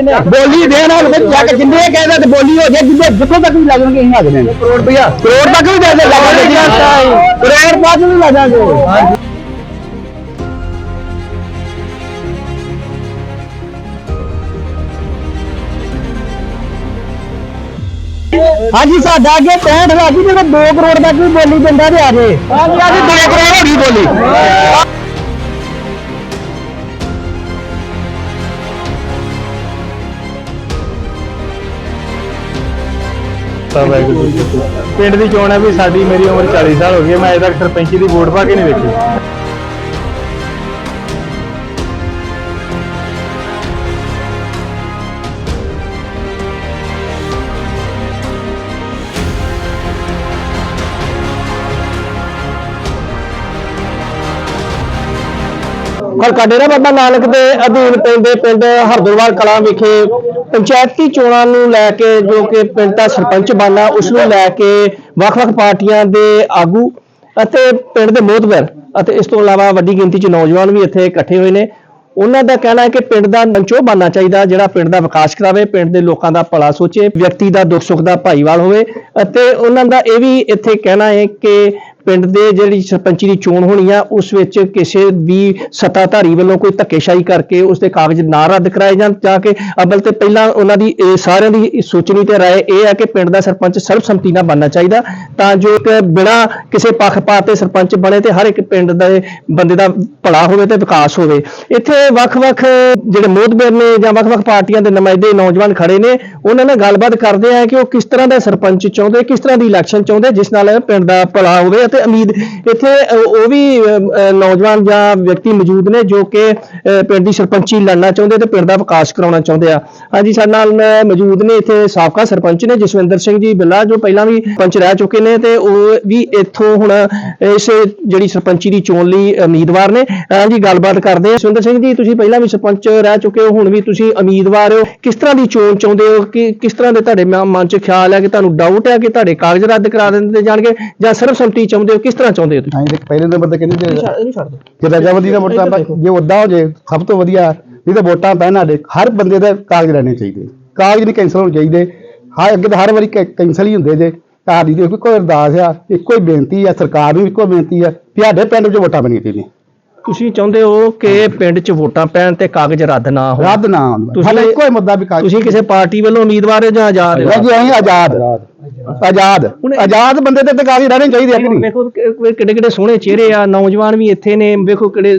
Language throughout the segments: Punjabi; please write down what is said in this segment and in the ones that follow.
ਕਿੰਨੇ? ਬੋਲੀ ਦੇ ਨਾਲ ਵਿੱਚ ਜਾ ਕੇ ਜਿੰਨੇ ਕਹਿੰਦਾ ਤੇ ਬੋਲੀ ਹੋ ਜੇ ਜਿੱਥੇ ਜਿੱਥੋਂ ਤੱਕ ਵੀ ਲੱਗਣਗੇ ਅਸੀਂ ਹਾਜ਼ਰ ਕਰੋੜ ਰੁਪਇਆ ਕਰੋੜ ਤੱਕ ਵੀ ਦੇ ਦੇ ਲਾਵਾਂਗੇ ਜੀ ਕਰੋੜ ਤੱਕ ਵੀ ਲਾ ਦਾਂਗੇ ਹਾਂਜੀ। ਸਾਡਾ ਅੱਗੇ 65 ਲੱਖ ਜੀ ਜਦੋਂ 2 ਕਰੋੜ ਤੱਕ ਵੀ ਬੋਲੀ ਦਿੰਦਾ ਤੇ ਆ ਜੇ। ਹਾਂਜੀ। ਹਾਂਜੀ 2 ਕਰੋੜ ਹੋ ਗਈ ਬੋਲੀ। ਪਿੰਡ ਦੀ ਚੋਣ ਹੈ ਵੀ ਸਾਡੀ ਮੇਰੀ ਉਮਰ 40 ਸਾਲ ਹੋ ਗਈ ਹੈ, ਮੈਂ ਅਜੇ ਤੱਕ ਸਰਪੰਚੀ ਦੀ ਵੋਟ ਪਾ ਕੇ ਨਹੀਂ ਵੇਖੀ। ਹਲਕਾ ਡੇਰਾ ਬਾਬਾ ਨਾਨਕ ਦੇ ਅਧੀਨ ਪਿੰਡ ਦੇ ਪਿੰਡ ਹਰਦੋਵਾਲ ਕਲਾਂ ਵਿਖੇ ਪੰਚਾਇਤੀ ਚੋਣਾਂ ਨੂੰ ਲੈ ਕੇ ਜੋ ਕਿ ਪਿੰਡ ਦਾ ਸਰਪੰਚ ਬਣਨਾ, ਉਸ ਨੂੰ ਲੈ ਕੇ ਵੱਖ-ਵੱਖ ਪਾਰਟੀਆਂ ਦੇ ਆਗੂ ਅਤੇ ਪਿੰਡ ਦੇ ਮੋਹਤਵਰ ਅਤੇ ਇਸ ਤੋਂ ਇਲਾਵਾ ਵੱਡੀ ਗਿਣਤੀ 'ਚ ਨੌਜਵਾਨ ਵੀ ਇੱਥੇ ਇਕੱਠੇ ਹੋਏ ਨੇ। ਉਹਨਾਂ ਦਾ ਕਹਿਣਾ ਹੈ ਕਿ ਪਿੰਡ ਦਾ ਮੰਚੋ ਬਣਨਾ ਚਾਹੀਦਾ ਜਿਹੜਾ ਪਿੰਡ ਦਾ ਵਿਕਾਸ ਕਰਾਵੇ, ਪਿੰਡ ਦੇ ਲੋਕਾਂ ਦਾ ਭਲਾ ਸੋਚੇ, ਵਿਅਕਤੀ ਦਾ ਦੁੱਖ ਸੁੱਖ ਦਾ ਭਾਈਵਾਲ ਹੋਵੇ ਅਤੇ ਉਹਨਾਂ ਦਾ ਇਹ ਵੀ ਇੱਥੇ ਕਹਿਣਾ ਹੈ ਕਿ ਪਿੰਡ ਦੇ ਜਿਹੜੀ ਸਰਪੰਚੀ ਦੀ ਚੋਣ ਹੋਣੀ ਆ, ਉਸ ਵਿੱਚ ਕਿਸੇ ਵੀ ਸੱਤਾਧਾਰੀ ਵੱਲੋਂ ਕੋਈ ਧੱਕੇਸ਼ਾਹੀ ਕਰਕੇ ਉਸ ਦੇ ਕਾਗਜ਼ ਨਾ ਰੱਦ ਕਰਾਏ ਜਾਣ ਤਾਂ ਕਿ ਅਬਲ ਤੇ ਪਹਿਲਾਂ ਉਹਨਾਂ ਦੀ, ਇਹ ਸਾਰਿਆਂ ਦੀ ਸੋਚਣੀ ਤੇ ਰਾਏ ਇਹ ਹੈ ਕਿ ਪਿੰਡ ਦਾ ਸਰਪੰਚ ਸਰਬਸੰਮਤੀ ਨਾਲ ਬਣਨਾ ਚਾਹੀਦਾ, ਤਾਂ ਜੋ ਕਿ ਬਿਨਾਂ ਕਿਸੇ ਪੱਖਪਾਤ ਤੇ ਸਰਪੰਚ ਬਣੇ ਤੇ ਹਰ ਇੱਕ ਪਿੰਡ ਦੇ ਬੰਦੇ ਦਾ ਭਲਾ ਹੋਵੇ ਤੇ ਵਿਕਾਸ ਹੋਵੇ। ਇੱਥੇ ਵੱਖ-ਵੱਖ ਜਿਹੜੇ ਮੋਹਤਬਰ ਨੇ ਜਾਂ ਵੱਖ-ਵੱਖ ਪਾਰਟੀਆਂ ਦੇ ਨੁਮਾਇੰਦੇ ਨੌਜਵਾਨ ਖੜੇ ਨੇ, ਉਹਨਾਂ ਨਾਲ ਗੱਲਬਾਤ ਕਰਦੇ ਆ ਕਿ ਉਹ ਕਿਸ ਤਰ੍ਹਾਂ ਦਾ ਸਰਪੰਚ ਚਾਹੁੰਦੇ, ਕਿਸ ਤਰ੍ਹਾਂ ਦੀ ਇਲੈਕਸ਼ਨ ਚਾਹੁੰਦੇ, ਜਿਸ ਨਾਲ ਪਿੰਡ ਦਾ ਭਲਾ ਹੋਵੇ ਅਤੇ ਉਮੀਦ ਇੱਥੇ ਉਹ ਵੀ ਨੌਜਵਾਨ ਜਾਂ ਵਿਅਕਤੀ ਮੌਜੂਦ ਨੇ ਜੋ ਕਿ ਪਿੰਡ ਦੀ ਸਰਪੰਚੀ ਲੜਨਾ ਚਾਹੁੰਦੇ ਤੇ ਪਿੰਡ ਦਾ ਵਿਕਾਸ ਕਰਾਉਣਾ ਚਾਹੁੰਦੇ ਆ। ਹਾਂਜੀ, ਸਾਡੇ ਨਾਲ ਮੌਜੂਦ ਨੇ ਇੱਥੇ ਸਾਬਕਾ ਸਰਪੰਚ ਨੇ, ਜਸਵਿੰਦਰ ਸਿੰਘ ਜੀ ਬਿੱਲਾ, ਜੋ ਪਹਿਲਾਂ ਵੀ ਪੰਚ ਰਹਿ ਚੁੱਕੇ ਨੇ ਤੇ ਉਹ ਵੀ ਇੱਥੋਂ ਹੁਣ, ਇਸ ਜਿਹੜੀ ਸਰਪੰਚੀ ਦੀ ਚੋਣ ਲਈ ਉਮੀਦਵਾਰ ਨੇ। ਹਾਂਜੀ, ਗੱਲਬਾਤ ਕਰਦੇ ਆ। ਜਸਵਿੰਦਰ ਸਿੰਘ ਜੀ, ਤੁਸੀਂ ਪਹਿਲਾਂ ਵੀ ਸਰਪੰਚ ਰਹਿ ਚੁੱਕੇ ਹੋ, ਹੁਣ ਵੀ ਤੁਸੀਂ ਉਮੀਦਵਾਰ ਹੋ। ਕਿਸ ਤਰ੍ਹਾਂ ਦੀ ਚੋਣ ਚਾਹੁੰਦੇ ਹੋ? ਕਿ, ਕਿਸ ਤਰ੍ਹਾਂ ਦੇ ਤੁਹਾਡੇ ਮ- ਮਨ 'ਚ ਖਿਆਲ ਹੈ ਕਿ ਤੁਹਾਨੂੰ ਡਾਊਟ ਹੈ ਕਿ ਤੁਹਾਡੇ ਕਾਗਜ਼ ਰੱਦ ਕਰਾ ਦਿੰਦੇ ਜਾਣਗੇ ਜਾਂ ਸਰਬਸੰਮਤੀ ਚਾਹੁੰਦੇ ਹੋ ਕਿਸ ਤਰ੍ਹਾਂ ਚਾਹੁੰਦੇ ਹੋ ਤੁਸੀਂ? ਹਾਂ ਜੀ ਪਹਿਲੇ ਨੰਬਰ ਤੇ ਕਹਿੰਦੇ ਜੇ ਇਹਨੂੰ ਛੱਡ ਦਿਓ। ਜੇ ਰਜਾਮੰਦੀ ਦਾ ਵੋਟਾਂ ਪਾ- ਜੇ ਉਦਾਂ ਹੋ ਜੇ ਸਭ ਤੋਂ ਵਧੀਆ ਨਹੀਂ ਤਾਂ ਵੋਟਾਂ ਪੈਣ ਸਾਡੇ ਹਰ ਬੰਦੇ ਦੇ ਕਾਗਜ਼ ਰਹਿਣੇ ਚਾਹੀਦੇ। ਕਾਗਜ਼ ਨਹੀਂ ਕੈਂਸਲ ਹੋਣੇ ਚਾਹੀਦੇ। ਹਰ ਅੱਗੇ ਤਾਂ ਹਰ ਵਾਰੀ ਕੈ- ਕੈਂਸਲ ਹੀ ਹੁੰਦੇ ਜੇ। ਸਾਡੀ ਤੇ ਇੱਕੋ ਅਰਦਾਸ ਆ ਇੱਕੋ ਹੀ ਬੇਨਤੀ ਆ ਸਰਕਾਰ ਨੂੰ ਇੱਕੋ ਬੇਨਤੀ ਆ ਕਿ ਸਾਡੇ ਪਿੰਡ 'ਚ ਵੋਟਾਂ ਬਣੀਆਂ ਚਾਹੀਦੀਆਂ। ਤੁਸੀਂ ਚਾਹੁੰਦੇ ਹੋ ਕਿ ਪਿੰਡ 'ਚ ਵੋਟਾਂ ਪੈਣ ਤੇ ਕਾਗਜ਼ ਰੱਦ ਨਾ ਹੋਣ? ਰੱਦ ਨਾ ਹੋਣ। ਤੁਸੀਂ- ਸਾਡਾ ਇੱਕੋ ਹੀ ਮੁੱਦਾ ਵੀ ਕਾਗਜ਼ ਤੁਸੀਂ ਕਿਸੇ ਪਾਰਟੀ ਵੱਲੋਂ ਉਮੀਦਵਾਰ ਹੋ ਜਾਂ ਆਜ਼ਾਦ ਹੋ? ਜੀ ਅਸੀਂ ਆਜ਼ਾਦ। ਆਜ਼ਾਦ। ਆਜ਼ਾਦ। ਬੰਦੇ ਤੇ ਤਾਂ ਕਾਗਜ਼ ਰਹਿਣੇ ਚਾਹੀਦੇ ਆ ਵੇਖੋ ਕਿੱਡੇ ਕਿੱਡੇ ਸੋਹਣੇ ਚਿਹਰੇ ਆ ਨੌਜਵਾਨ ਵੀ ਇੱਥੇ ਨੇ ਵੇਖੋ ਕਿਹੜੇ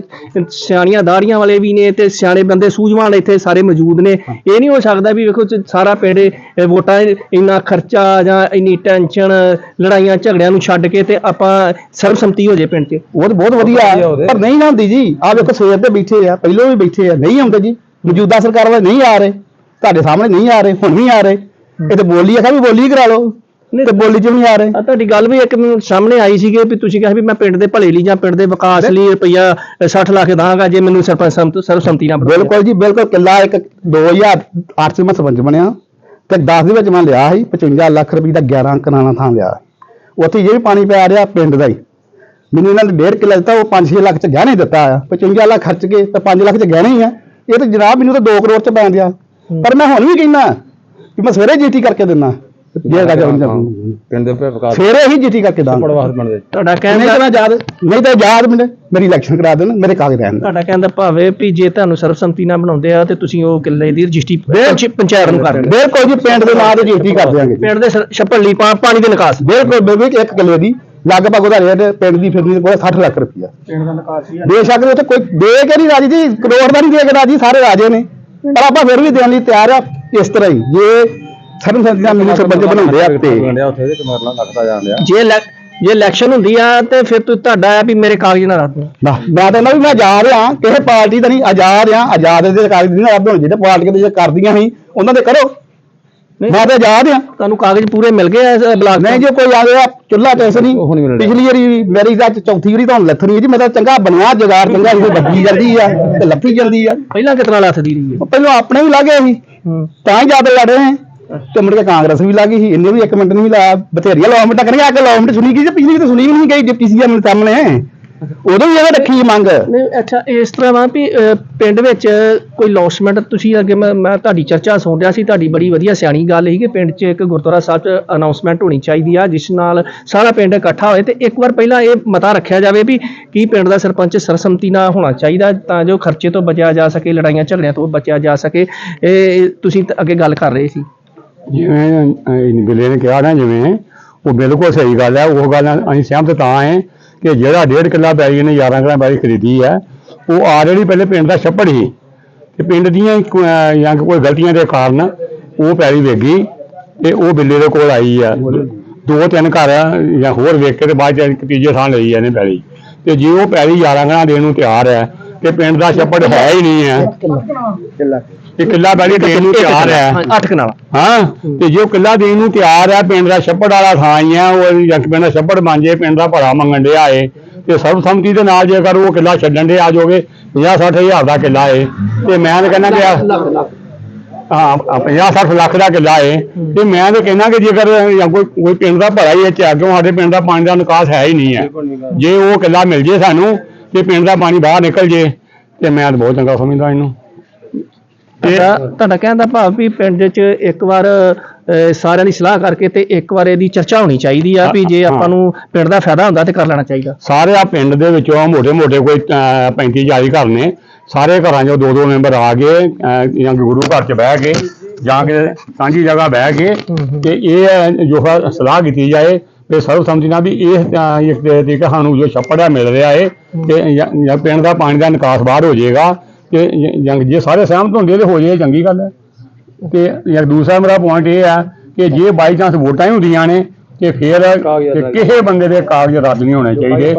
ਸਿਆਣੀਆਂ ਦਾੜੀਆਂ ਵਾਲੇ ਵੀ ਨੇ ਤੇ ਸਿਆਣੇ ਬੰਦੇ ਸੂਝਵਾਨ ਇੱਥੇ ਸਾਰੇ ਮੌਜੂਦ ਨੇ। ਇਹ ਨਹੀਂ ਹੋ ਸਕਦਾ ਵੀ ਵੇਖੋ ਸਾਰਾ ਪਿੰਡ ਵੋਟਾਂ ਇੰਨਾ ਖਰਚਾ ਜਾਂ ਇੰਨੀ ਟੈਨਸ਼ਨ ਲੜਾਈਆਂ ਝਗੜਿਆਂ ਨੂੰ ਛੱਡ ਕੇ ਤੇ ਆਪਾਂ ਸਰਬਸੰਮਤੀ ਹੋ ਜੇ ਪਿੰਡ 'ਚ। ਉਹ ਤਾਂ ਬਹੁਤ ਵਧੀਆ। ਪਰ ਨਹੀਂ ਹੁੰਦੀ ਜੀ। ਆ ਵੇਖੋ ਸਵੇਰ ਦੇ ਬੈਠੇ ਆ ਪਹਿਲੋਂ ਵੀ ਬੈਠੇ ਆ ਨਹੀਂ ਆਉਂਦੇ ਜੀ। ਮੌਜੂਦਾ ਸਰਕਾਰ ਵਾਲੇ ਨਹੀਂ ਆ ਰਹੇ। ਤੁਹਾਡੇ ਸਾਹਮਣੇ ਨਹੀਂ ਆ ਰਹੇ ਹੁਣ ਵੀ ਆ ਰਹੇ। ਇਹ ਤੇ ਬੋਲੀ ਆ ਵੀ ਬੋਲੀ ਕਰਾ ਲਓ। ਤੇ ਬੋਲੀ ਚ ਵੀ ਨਹੀਂ ਆ ਰਹੇ? ਆ ਤੁਹਾਡੀ ਗੱਲ ਵੀ ਇੱਕ ਮੈਨੂੰ ਸਾਹਮਣੇ ਆਈ ਸੀਗੀ ਵੀ ਤੁਸੀਂ ਕਿਹਾ ਵੀ ਮੈਂ ਪਿੰਡ ਦੇ ਭਲੇ ਲਈ ਜਾਂ ਪਿੰਡ ਦੇ ਵਿਕਾਸ ਲਈ ਰੁਪਈਆ 60 ਲੱਖ ਦਾਂਗਾ ਜੇ ਮੈਨੂੰ ਸਰਪੰਚ ਸੰਮਤ- ਸਰਬਸੰਮਤੀ ਨਾਲ। ਬਿਲਕੁਲ ਜੀ ਬਿਲਕੁਲ ਕਿੱਲਾ ਇੱਕ 2008 ਚ ਮੈਂ ਸਰਪੰਚ ਬਣਿਆ ਤੇ 10 ਦੇ ਵਿੱਚ ਮੈਂ ਲਿਆ ਸੀ 55 ਲੱਖ ਰੁਪਏ ਦਾ 11 ਕਨਾਲਾਂ ਥਾਂ ਲਿਆ। ਉੱਥੇ ਜੇ ਵੀ ਪਾਣੀ ਪਿਆ ਰਿਹਾ ਪਿੰਡ ਦਾ ਹੀ। ਮੈਨੂੰ ਇਹਨਾਂ ਨੇ ਡੇਢ ਕਿੱਲਾ ਦਿੱਤਾ ਉਹ 5-6 ਲੱਖ ਚ ਗਹਿਣੇ ਦਿੱਤਾ ਆ। 55 ਲੱਖ ਖਰਚ ਕੇ ਤੇ 5 ਲੱਖ ਚ ਗਹਿਣੇ ਹੀ ਆ। ਇਹ ਤਾਂ ਜਨਾਬ ਮੈਨੂੰ ਤਾਂ 2 ਕਰੋੜ ਚ ਪੈ ਗਿਆ ਪਰ ਮੈਂ ਹੁਣ ਵੀ ਕਹਿੰਦਾ ਕਿ ਮੈਂ ਸਵੇਰੇ ਜੀਟੀ ਕਰਕੇ ਦਿੰਦਾ। ਜੇ ਰਾਜਾ ਪਿੰਡ ਦੇ ਵਿਕਾਸ ਸਵੇਰੇ ਹੀ ਜੀਟੀ ਕਰਕੇ ਦਾਂਗਾ। ਪੜਵਾਸ ਬਣਦੇ। ਤੁਹਾਡਾ ਨਹੀਂ ਕਹਿਣ ਤਾਂ ਦਾ ਯਾਦ ਨਹੀਂ ਤਾਂ ਯਾਦ ਮੈਨੂੰ ਮੇਰੀ ਇਲੈਕਸ਼ਨ ਕਰਾ ਦੇਣ ਮੇਰੇ ਕਾਗਜ਼ ਰਹਿਣ ਤੁਹਾਡਾ ਕਹਿੰਦਾ ਭਾਵੇਂ ਵੀ ਜੇ ਤੁਹਾਨੂੰ ਸਰਬਸੰਮਤੀ ਨਾਲ ਬਣਾਉਂਦੇ ਆ ਤੇ ਤੁਸੀਂ ਉਹ ਕਿੱਲੇ ਦੀ ਰਜਿਸਟਰੀ ਪੰਚ- ਪੰਚਾਇਤ ਨੂੰ ਕਰ ਬਿਲਕੁਲ ਜੀ ਪਿੰਡ ਦੇ ਨਾਂ ਤੇ ਜੀਟੀ ਕਰ ਦਿਆਂਗੇ। ਪਿੰਡ ਦੇ ਛੱਪੜ ਲਈ ਪਾਣੀ ਦੇ ਨਿਕਾਸ। ਬਿਲਕੁਲ ਬੇਬੀ ਇੱਕ ਕਿੱਲੇ ਦੀ। ਲਗਭਗ ਉਹਦਾ ਰੇਟ ਪਿੰਡ ਦੀ ਫਿਰਦੀ ਕੋਲ 60 ਲੱਖ ਰੁਪਇਆ ਪਿੰਡ ਦਾ ਨਿਕਾਸ ਹੀ ਬੇਸ਼ੱਕ ਉੱਥੇ ਕੋਈ ਦੇ ਕੇ ਨਹੀਂ ਰਾਜੀ ਜੀ ਕਰੋੜ ਦਾ ਨਹੀਂ ਦੇ ਕੇ ਰਾਜੀ ਸਾਰੇ ਰਾਜੇ ਨੇ। ਪਰ ਆਪਾਂ ਫਿਰ ਵੀ ਦੇਣ ਲਈ ਤਿਆਰ ਆ। ਇਸ ਤਰ੍ਹਾਂ ਹੀ ਜੇ ਸਰਬਸੰਮਤੀ ਨਾਲ ਮੈਨੂੰ ਸਰਪੰਚ ਬਣਾਉਂਦੇ ਆ ਤੇ ਉੱਥੇ ਕਮਰਲਾ ਲੱਗਦਾ ਜੇ ਇਲੈਕ- ਜੇ ਇਲੈਕਸ਼ਨ ਹੁੰਦੀ ਆ ਤੇ ਫਿਰ ਤੂੰ ਤੁਹਾਡਾ ਆ ਵੀ ਮੇਰੇ ਕਾਗਜ਼ ਨਾ ਰੱਦ ਹੋਣ। ਨਾ। ਮੈਂ ਤਾਂ ਨਾ ਵੀ ਮੈਂ ਆਜ਼ਾਦ ਆ ਕਿਸੇ ਪਾਰਟੀ ਦਾ ਨਹੀਂ ਆਜ਼ਾਦ ਆ ਆਜ਼ਾਦ ਦੇ ਕਾਗਜ਼ ਨਹੀਂ ਰੱਦ ਹੋਣੇ ਜਿਹੜੇ ਪਾਰਟੀਆਂ ਦੇ ਜੇ ਕਰਦੀਆਂ ਸੀ ਉਹਨਾਂ ਦੇ ਕਰੋ। ਨਹੀਂ। ਮੈਂ ਤਾਂ ਆਜ਼ਾਦ ਆ। ਤੁਹਾਨੂੰ ਕਾਗਜ਼ ਪੂਰੇ ਮਿਲ ਗਏ ਆ ਇਸ ਬਲਾਕ ਨਹੀਂ ਜੇ ਕੋਈ ਆ ਗਿਆ ਚੁੱਲਾ ਟੈਸ ਨਹੀਂ। ਉਹ ਨਹੀਂ ਮਿਲਣਾ। ਪਿਛਲੀ ਵਾਰੀ ਵੀ ਮੇਰੀ ਅੱਜ ਚੌਥੀ ਵਾਰੀ ਤੁਹਾਨੂੰ ਲੱਥਣੀ ਜੀ ਮੈਂ ਤਾਂ ਚੰਗਾ ਬਣਿਆ ਜਗਾਰ ਚੰਗਾ ਸੀ ਬੱਜੀ ਜਾਂਦੀ ਆ ਤੇ ਲੱਥੀ ਜਾਂਦੀ ਆ। ਪਹਿਲਾਂ ਕਿਤਨਾ ਲੱਥਦੀ ਰਹੀ ਹੈ ਪਹਿਲਾਂ ਆਪਣੇ ਵੀ ਲੱਗੇ ਸੀ। ਹੂੰ ਤਾਂ ਹੀ ਜ਼ਿਆਦਾ ਲੜੇ ਨੇ ਤੇ ਮੁੜ ਕੇ ਕਾਂਗਰਸ ਵੀ ਲੱਗੀ ਸੀ ਇਹਨੇ ਵੀ ਇੱਕ ਮਿੰਟ ਨਹੀਂ ਲਾਇਆ ਬਥੇਰੀਆਂ ਲੌਮਿੰਟਾਂ ਕਰੀਆਂ ਆ ਕੇ ਲੌਮਿੰਟ ਸੁਣੀ ਗਈ ਤੇ ਪਿਛਲੀ ਤਾਂ ਸੁਣੀ ਵੀ ਨਹੀਂ ਗਈ ਡਿਪਟੀ ਸੀਐਮ ਦੇ ਸਾਹਮਣੇ। ਉਦੋਂ ਵੀ ਇਹ ਰੱਖੀ ਮੰਗ? ਨਹੀਂ ਅੱਛਾ ਇਸ ਤਰ੍ਹਾਂ ਵਾ ਵੀ ਅਹ, ਪਿੰਡ ਵਿੱਚ ਕੋਈ ਲੌਸਮੈਂਟ ਤੁਸੀਂ ਅੱਗੇ ਮੈਂ ਮੈਂ ਤੁਹਾਡੀ ਚਰਚਾ ਸੁਣ ਰਿਹਾ ਸੀ ਤੁਹਾਡੀ ਬੜੀ ਵਧੀਆ ਸਿਆਣੀ ਗੱਲ ਸੀ ਕਿ ਪਿੰਡ 'ਚ ਇੱਕ ਗੁਰਦੁਆਰਾ ਸਾਹਿਬ 'ਚ ਅਨਾਉਂਸਮੈਂਟ ਹੋਣੀ ਚਾਹੀਦੀ ਆ ਜਿਸ ਨਾਲ ਸਾਰਾ ਪਿੰਡ ਇਕੱਠਾ ਹੋਏ ਤੇ ਇੱਕ ਵਾਰ ਪਹਿਲਾਂ ਇਹ ਮਤਾ ਰੱਖਿਆ ਜਾਵੇ ਵੀ ਕੀ ਪਿੰਡ ਦਾ ਸਰਪੰਚ ਸਰਸਮਤੀ ਨਾਲ ਹੋਣਾ ਚਾਹੀਦਾ ਤਾਂ ਜੋ ਖਰਚੇ ਤੋਂ ਬਚਿਆ ਜਾ ਸਕੇ ਲੜਾਈਆਂ ਝਗੜਿਆਂ ਤੋਂ ਬਚਿਆ ਜਾ ਸਕੇ। ਇਹ ਤੁਸੀਂ ਤਾਂ ਅੱਗੇ ਗੱਲ ਕਰ ਰਹੇ ਸੀ। ਜਿਵੇਂ ਬਿੱਲੇ ਨੇ ਕਿਹਾ ਨਾ ਜਿਵੇਂ ਉਹ ਬਿਲਕੁਲ ਸਹੀ ਗੱਲ ਹੈ ਉਹ ਗੱਲ ਨਾਲ ਅਸੀਂ ਸਹਿਮਤ ਤਾਂ ਹੈ। ਕਿ ਜਿਹੜਾ ਡੇਢ ਕਿੱਲਾ ਬੈਰੀ ਨੇ 11 ਕਿੱਲਾ ਬੈਰੀ ਖਰੀਦੀ ਹੈ, ਉਹ ਆਲਰੇਡੀ ਪਹਿਲੇ ਪਿੰਡ ਦਾ ਛੱਪੜ ਹੀ ਤੇ ਪਿੰਡ ਦੀਆਂ ਜਾਂ ਕੋਈ ਗਲਤੀਆਂ ਦੇ ਕਾਰਨ ਉਹ ਪੈਰੀ ਵੇਗੀ ਤੇ ਉਹ ਬਿੱਲੇ ਦੇ ਕੋਲ ਆਈ ਆ। ਦੋ ਤਿੰਨ ਘਰ ਜਾਂ ਹੋਰ ਵੇਖ ਕੇ ਤੇ ਬਾਅਦ ਚ ਇੱਕ ਤੀਜੇ ਥਾਂ ਲਈ ਇਹਨੇ ਪੈਲੀ। ਤੇ ਜੇ ਉਹ ਪੈਰੀ 11 ਕਿੱਲਾ ਦੇਣ ਨੂੰ ਤਿਆਰ ਹੈ ਤੇ ਪਿੰਡ ਦਾ ਛੱਪੜ ਹੈ ਹੀ ਨਹੀਂ ਹੈ। ਇਹ ਕਿੱਲਾ ਪੈਲੀ ਦੇਣ ਨੂੰ ਤਿਆਰ ਹੈ। 8 ਕਨਾਲ ਹਾਂ ਤੇ ਜੇ ਕਿੱਲਾ ਦੇਣ ਨੂੰ ਤਿਆਰ ਹੈ ਪਿੰਡ ਦਾ ਛੱਪੜ ਵਾਲਾ ਥਾਂ ਹੀ ਆ ਉਹ ਜੱਟ ਪਿੰਡ ਦਾ ਛੱਪੜ ਬਣ ਜੇ ਪਿੰਡ ਦਾ ਭਰਾ ਮੰਗਣ ਡਿਆ ਏ। ਤੇ ਸਰਬਸੰਮਤੀ ਦੇ ਨਾਲ ਜੇਕਰ ਉਹ ਕਿੱਲਾ ਛੱਡਣ ਦੇ ਆ ਜੋਗੇ 50 60 ਹਜ਼ਾਰ ਦਾ ਕਿੱਲਾ ਏ। ਤੇ ਮੈਂ ਤਾਂ ਕਹਿੰਦਾ ਕਿ ਆ- ਹਾਂ 50 60 ਲੱਖ ਦਾ ਕਿੱਲਾ ਏ। ਤੇ ਮੈਂ ਤਾਂ ਕਹਿੰਦਾ ਕਿ ਜੇਕਰ ਕੋਈ ਕੋਈ ਪਿੰਡ ਦਾ ਭਰਾ ਹੀ ਇੱਥੇ ਅੱਗੋਂ ਸਾਡੇ ਪਿੰਡ ਦਾ ਪਾਣੀ ਦਾ ਨਿਕਾਸ ਹੈ ਹੀ ਨਹੀਂ ਹੈ। ਜੇ ਉਹ ਕਿੱਲਾ ਮਿਲ ਜੇ ਸਾਨੂੰ ਜੇ ਪਿੰਡ ਦਾ ਪਾਣੀ ਬਾਹਰ ਨਿਕਲ ਜੇ ਤੇ ਮੈਂ ਤਾਂ ਬਹੁਤ ਚੰਗਾ ਸਮਝਦਾ ਇਹਨੂੰ। ਤੁਹਾਡਾ ਤੁਹਾਡਾ ਕਹਿਣ ਦਾ ਭਾਵ ਵੀ ਪਿੰਡ 'ਚ ਇੱਕ ਵਾਰ ਸਾਰਿਆਂ ਦੀ ਸਲਾਹ ਕਰਕੇ ਤੇ ਇੱਕ ਵਾਰ ਇਹਦੀ ਚਰਚਾ ਹੋਣੀ ਚਾਹੀਦੀ ਆ ਵੀ ਜੇ ਆਪਾਂ ਨੂੰ ਪਿੰਡ ਦਾ ਫਾਇਦਾ ਹੁੰਦਾ ਤੇ ਕਰ ਲੈਣਾ ਚਾਹੀਦਾ। ਸਾਰੇ ਆ ਪਿੰਡ ਦੇ ਵਿੱਚੋਂ ਮੋਟੇ-ਮੋਟੇ ਕੋਈ 35 40 ਘਰ ਨੇ। ਸਾਰੇ ਘਰਾਂ 'ਚੋਂ ਦੋ ਦੋ ਮੈਂਬਰ ਆ ਗਏ ਜਾਂ ਗੁਰੂ ਘਰ 'ਚ ਬਹਿ ਕੇ ਜਾਂ ਕਿ ਸਾਂਝੀ ਜਗ੍ਹਾ ਬਹਿ ਕੇ ਤੇ ਇਹ ਹੈ ਜੋ ਸਲਾਹ ਕੀਤੀ ਜਾਏ ਤੇ ਸਰਵਸੰਮਤੀ ਨਾਲ ਵੀ ਇਹ ਅਹ, ਇੱਕ ਤਰੀਕੇ ਸਾਨੂੰ ਜੋ ਛੱਪੜ ਆ ਮਿਲ ਰਿਹਾ ਏ ਤੇ ਜਾਂ- ਜਾਂ ਪਿੰਡ ਦਾ ਪਾਣੀ ਦਾ ਨਿਕਾਸ ਬਾਹਰ ਹੋ ਜਾਏਗਾ ਤੇ ਜ- ਜਾਂ ਜੇ ਸਾਰੇ ਸਹਿਮਤ ਹੁੰਦੇ ਤੇ ਹੋ ਜਾਏ ਚੰਗੀ ਗੱਲ ਹੈ। ਤੇ ਯਾਰ ਦੂਸਰਾ ਮੇਰਾ ਪੁਆਇੰਟ ਇਹ ਆ ਕਿ ਜੇ ਬਾਈ ਚਾਂਸ ਵੋਟਾਂ ਹੀ ਹੁੰਦੀਆਂ ਨੇ ਤੇ ਫਿਰ ਕਿਸੇ ਬੰਦੇ ਦੇ ਕਾਗਜ਼ ਰੱਦ ਨਹੀਂ ਹੋਣੇ ਚਾਹੀਦੇ।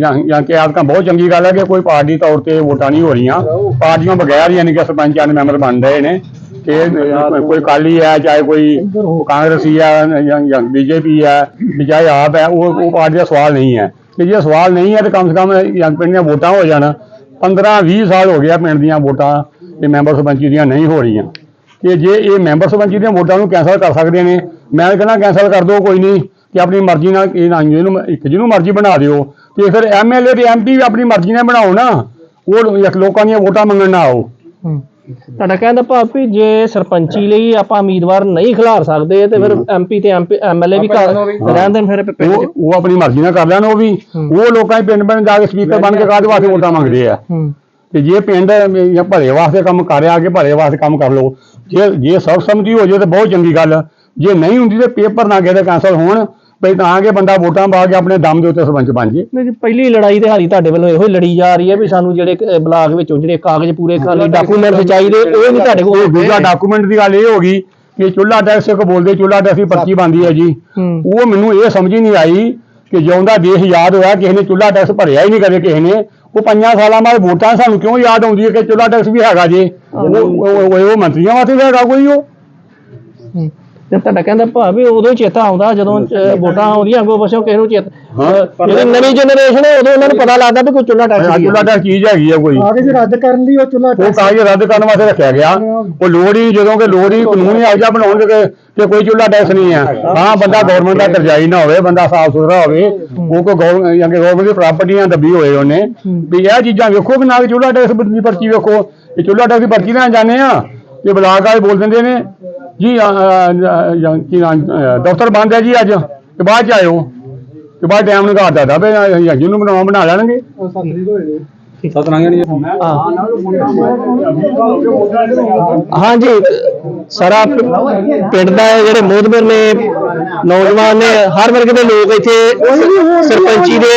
ਜਾਂ ਜਾਂ ਕਿ ਆਦਕਾਂ ਬਹੁਤ ਚੰਗੀ ਗੱਲ ਹੈ ਕਿ ਕੋਈ ਪਾਰਟੀ ਤੌਰ ਤੇ ਵੋਟਾਂ ਨਹੀਂ ਹੋ ਰਹੀਆਂ। ਪਾਰਟੀਆਂ ਬਗੈਰ ਯਾਨੀ ਕਿ ਸਰਪੰਚਾਂ ਦੇ ਮੈਂਬਰ ਬਣ ਰਹੇ ਨੇ। ਤੇ ਕੋਈ ਕਾਲੀ ਹੈ ਚਾਹੇ ਕੋਈ ਕਾਂਗਰਸੀ ਹੈ ਜਾਂ ਜਾਂ ਬੀਜੇਪੀ ਹੈ ਚਾਹੇ ਆਪ ਹੈ ਉਹ ਉਹ ਪਾਰਟੀ ਦਾ ਸਵਾਲ ਨਹੀਂ ਹੈ। ਤੇ ਜੇ ਸਵਾਲ ਨਹੀਂ ਹੈ ਤੇ ਕਮ ਸੇ ਕਮ ਜਾਂ ਪਿੰਡ ਦੀਆਂ ਵੋਟਾਂ ਹੋ ਜਾਣ। 15 20 ਸਾਲ ਹੋ ਗਿਆ ਪਿੰਡ ਦੀਆਂ ਵੋਟਾਂ ਤੇ ਮੈਂਬਰ ਸਰਪੰਚੀ ਦੀਆਂ ਨਹੀਂ ਹੋ ਰਹੀਆਂ। ਕਿ ਜੇ ਇਹ ਮੈਂਬਰ ਸਰਪੰਚੀ ਦੀਆਂ ਵੋਟਾਂ ਨੂੰ ਕੈਂਸਲ ਕਰ ਸਕਦੇ ਨੇ ਮੈਂ ਕਹਿੰਦਾ ਕੈਂਸਲ ਕਰ ਦਿਓ ਕੋਈ ਨਹੀਂ। ਕਿ ਆਪਣੀ ਮਰਜ਼ੀ ਨਾਲ ਇਹ ਨਾ ਜਿਹਨੂੰ ਇੱਕ ਜਿਹਨੂੰ ਮਰਜ਼ੀ ਬਣਾ ਦਿਓ। ਤੇ ਫਿਰ ਐਮਐਲਏ ਤੇ ਐਮਪੀ ਵੀ ਆਪਣੀ ਮਰਜ਼ੀ ਨਾਲ ਬਣਾਓ ਨਾ। ਉਹ ਲੋਕਾਂ ਦੀਆਂ ਵੋਟਾਂ ਮੰਗਣ ਨਾ ਆਓ। ਤੁਹਾਡਾ ਕਹਿਣ ਦਾ ਭਾਵ ਵੀ ਜੇ ਸਰਪੰਚੀ ਲਈ ਆਪਾਂ ਉਮੀਦਵਾਰ ਨਹੀਂ ਖਿਲਾਰ ਸਕਦੇ ਤੇ ਫਿਰ ਐਮਪੀ ਤੇ ਐਮਐਲਏ ਵੀ ਘਰ ਰਹਿਣ ਦੇਣ ਫਿਰ ਪਿੰਡ 'ਚ। ਉਹ ਉਹ ਆਪਣੀ ਮਰਜ਼ੀ ਨਾਲ ਕਰ ਲੈਣ ਉਹ ਵੀ ਉਹ ਲੋਕਾਂ ਦੇ ਪਿੰਡ ਪਿੰਡ ਜਾ ਕੇ ਸਪੀਕਰ ਬਣ ਕੇ ਕਾਹਦੇ ਵਾਸਤੇ ਵੋਟਾਂ ਮੰਗਦੇ ਆ? ਹੂੰ। ਤੇ ਜੇ ਪਿੰਡ ਜਾਂ ਭਲੇ ਵਾਸਤੇ ਕੰਮ ਕਰ ਰਿਹਾ ਕਿ ਭਲੇ ਵਾਸਤੇ ਕੰਮ ਕਰ ਲਓ। ਜੇ ਜੇ ਸਰਬਸੰਮਤੀ ਹੋ ਜੇ ਤਾਂ ਬਹੁਤ ਚੰਗੀ ਗੱਲ। ਆ। ਜੇ ਨਹੀਂ ਹੁੰਦੀ ਤੇ ਪੇਪਰ ਨਾ ਕਿਤੇ ਕੈਂਸਲ ਹੋਣ। ਭਈ ਤਾਂ ਕਿ ਬੰਦਾ ਵੋਟਾਂ ਪਾ ਕੇ ਆਪਣੇ ਦਮ ਦੇ ਉੱਤੇ ਸਰਪੰਚ ਬਣ ਜੇ। ਨਹੀਂ ਜੀ ਪਹਿਲੀ ਲੜਾਈ ਤੇ ਹਾਲੀ ਤੁਹਾਡੇ ਵੱਲੋਂ ਇਹੋ ਹੀ ਲੜੀ ਜਾ ਰਹੀ ਹੈ ਵੀ ਸਾਨੂੰ ਜਿਹੜੇ ਅਹ, ਬਲਾਕ ਵਿੱਚੋਂ ਜਿਹੜੇ ਕਾਗਜ਼ ਪੂਰੇ ਕਰਨ ਲਈ ਡਾਕੂਮੈਂਟਸ ਚਾਹੀਦੇ ਉਹ ਨਹੀਂ ਤੁਹਾਡੇ ਕੋਲ ਦੂਜਾ ਡਾਕੂਮੈਂਟ ਦੀ ਗੱਲ ਇਹ ਹੋ ਗਈ ਕਿ ਚੁੱਲਾ ਟੈਕਸ ਇੱਕ ਬੋਲਦੇ ਚੁੱਲਾ ਟੈਕਸ ਦੀ ਪਰਚੀ ਬਣਦੀ ਹੈ ਜੀ। ਹੂੰ। ਉਹ ਮੈਨੂੰ ਇਹ ਸਮਝ ਹੀ ਨਹੀਂ ਆਈ ਕਿ ਜਿਉਂ ਦਾ ਦੇਸ਼ ਯਾਦ ਹੋਇਆ ਕਿਸੇ ਨੇ ਚੁੱਲਾ ਟੈਕਸ ਭਰਿਆ ਹੀ ਨਹੀਂ ਕਦੇ ਕਿਸੇ ਨੇ। ਉਹ ਪੰਜਾਂ ਸਾਲਾਂ ਬਾਅਦ ਵੋਟਾਂ ਸਾਨੂੰ ਕਿਉਂ ਯਾਦ ਆਉਂਦੀ ਹੈ ਕਿ ਚੁੱਲਾ ਟੈਕਸ ਵੀ ਹੈਗਾ ਜੀ? ਉਹ ਉਹ- ਉਹ ਉਹ ਮੰਤਰੀਆਂ ਵਾਸਤੇ ਵੀ ਹੈਗਾ ਕੋਈ ਉਹ? ਹੂੰ। ਤੇ ਤੁਹਾਡਾ ਕਹਿੰਦਾ ਭਾਵ ਉਦੋਂ ਹੀ ਚੇਤਾ ਆਉਂਦਾ ਜਦੋਂ ਵੋਟਾਂ ਆਉਂਦੀਆਂ ਅੱਗੋਂ ਪਛੋਂ ਕਿਸੇ ਨੂੰ ਚੇਤਾ ਜਿਹੜੀ ਨਵੀਂ ਜਨਰੇਸ਼ਨ ਹੈ ਉਦੋਂ ਉਹਨਾਂ ਨੂੰ ਪਤਾ ਲੱਗਦਾ ਵੀ ਕੋਈ ਚੁੱਲਾ ਟੈਕਸ ਆਹ ਚੁੱਲਾ ਟੈਕਸ ਚੀਜ਼ ਹੈਗੀ ਆ ਕੋਈ। ਕਾਗਜ਼ ਰੱਦ ਕਰਨ ਲਈ ਉਹ ਚੁੱਲਾ ਉਹ ਕਾਗਜ਼ ਰੱਦ ਕਰਨ ਵਾਸਤੇ ਰੱਖਿਆ ਗਿਆ। ਉਹ ਲੋੜ ਹੀ ਜਦੋਂ ਕਿ ਲੋੜ ਹੀ ਕਾਨੂੰਨ ਹੀ ਆਜਾ ਬਣਾਉਣ ਕਿ ਕਿ ਕੋਈ ਚੁੱਲਾ ਟੈਕਸ ਨਹੀਂ ਹੈ ਹਾਂ ਬੰਦਾ ਗਵਰਨਮੈਂਟ ਦਾ ਕਰਜ਼ਾਈ ਨਾ ਹੋਵੇ ਬੰਦਾ ਸਾਫ਼ ਸੁਥਰਾ ਹੋਵੇ ਉਹ ਕੋ ਗਵਰਨਮੈਂਟ ਜਾਂ ਕਿ ਗਵਰਨਮੈਂਟ ਦੀ ਪ੍ਰਾਪਰਟੀਆਂ ਦੱਬੀ ਹੋਏ ਉਹਨੇ ਵੀ ਇਹ ਚੀਜ਼ਾਂ ਵੇਖੋ ਕਿ ਨਾ ਕਿ ਚੁੱਲਾ ਟੈਕਸ ਦੀ ਪਰਚੀ ਵੇਖੋ। ਇਹ ਚੁੱਲਾ ਟੈਕਸ ਦੀ ਪਰਚੀ ਲੈਣ ਜਾਂਦੇ ਆ ਤੇ ਬਲਾਕ ਵਾਲੇ ਬੋਲ ਦਿੰਦੇ ਨੇ। ਜੀ ਕੀ ਨਾਮ, ਦਫ਼ਤਰ ਬੰਦ ਹੈ ਜੀ ਅੱਜ। ਤੇ ਬਾਅਦ ਚ ਆਇਓ। ਤੇ ਬਾਅਦ ਟਾਈਮ ਨਿਕਾਲ ਦਿੱਤਾ ਵੀ ਅਹ, ਜਿਹਨੂੰ ਬਣਾਉਣਾ ਬਣਾ ਲੈਣਗੇ। ਹਾਂਜੀ। ਸਾਰਾ ਪਿੰਡ ਦਾ ਜਿਹੜੇ ਮੋਦਬਰ ਨੇ ਨੌਜਵਾਨ ਨੇ ਹਰ ਵਰਗ ਦੇ ਲੋਕ ਇੱਥੇ ਸਰਪੰਚੀ ਦੇ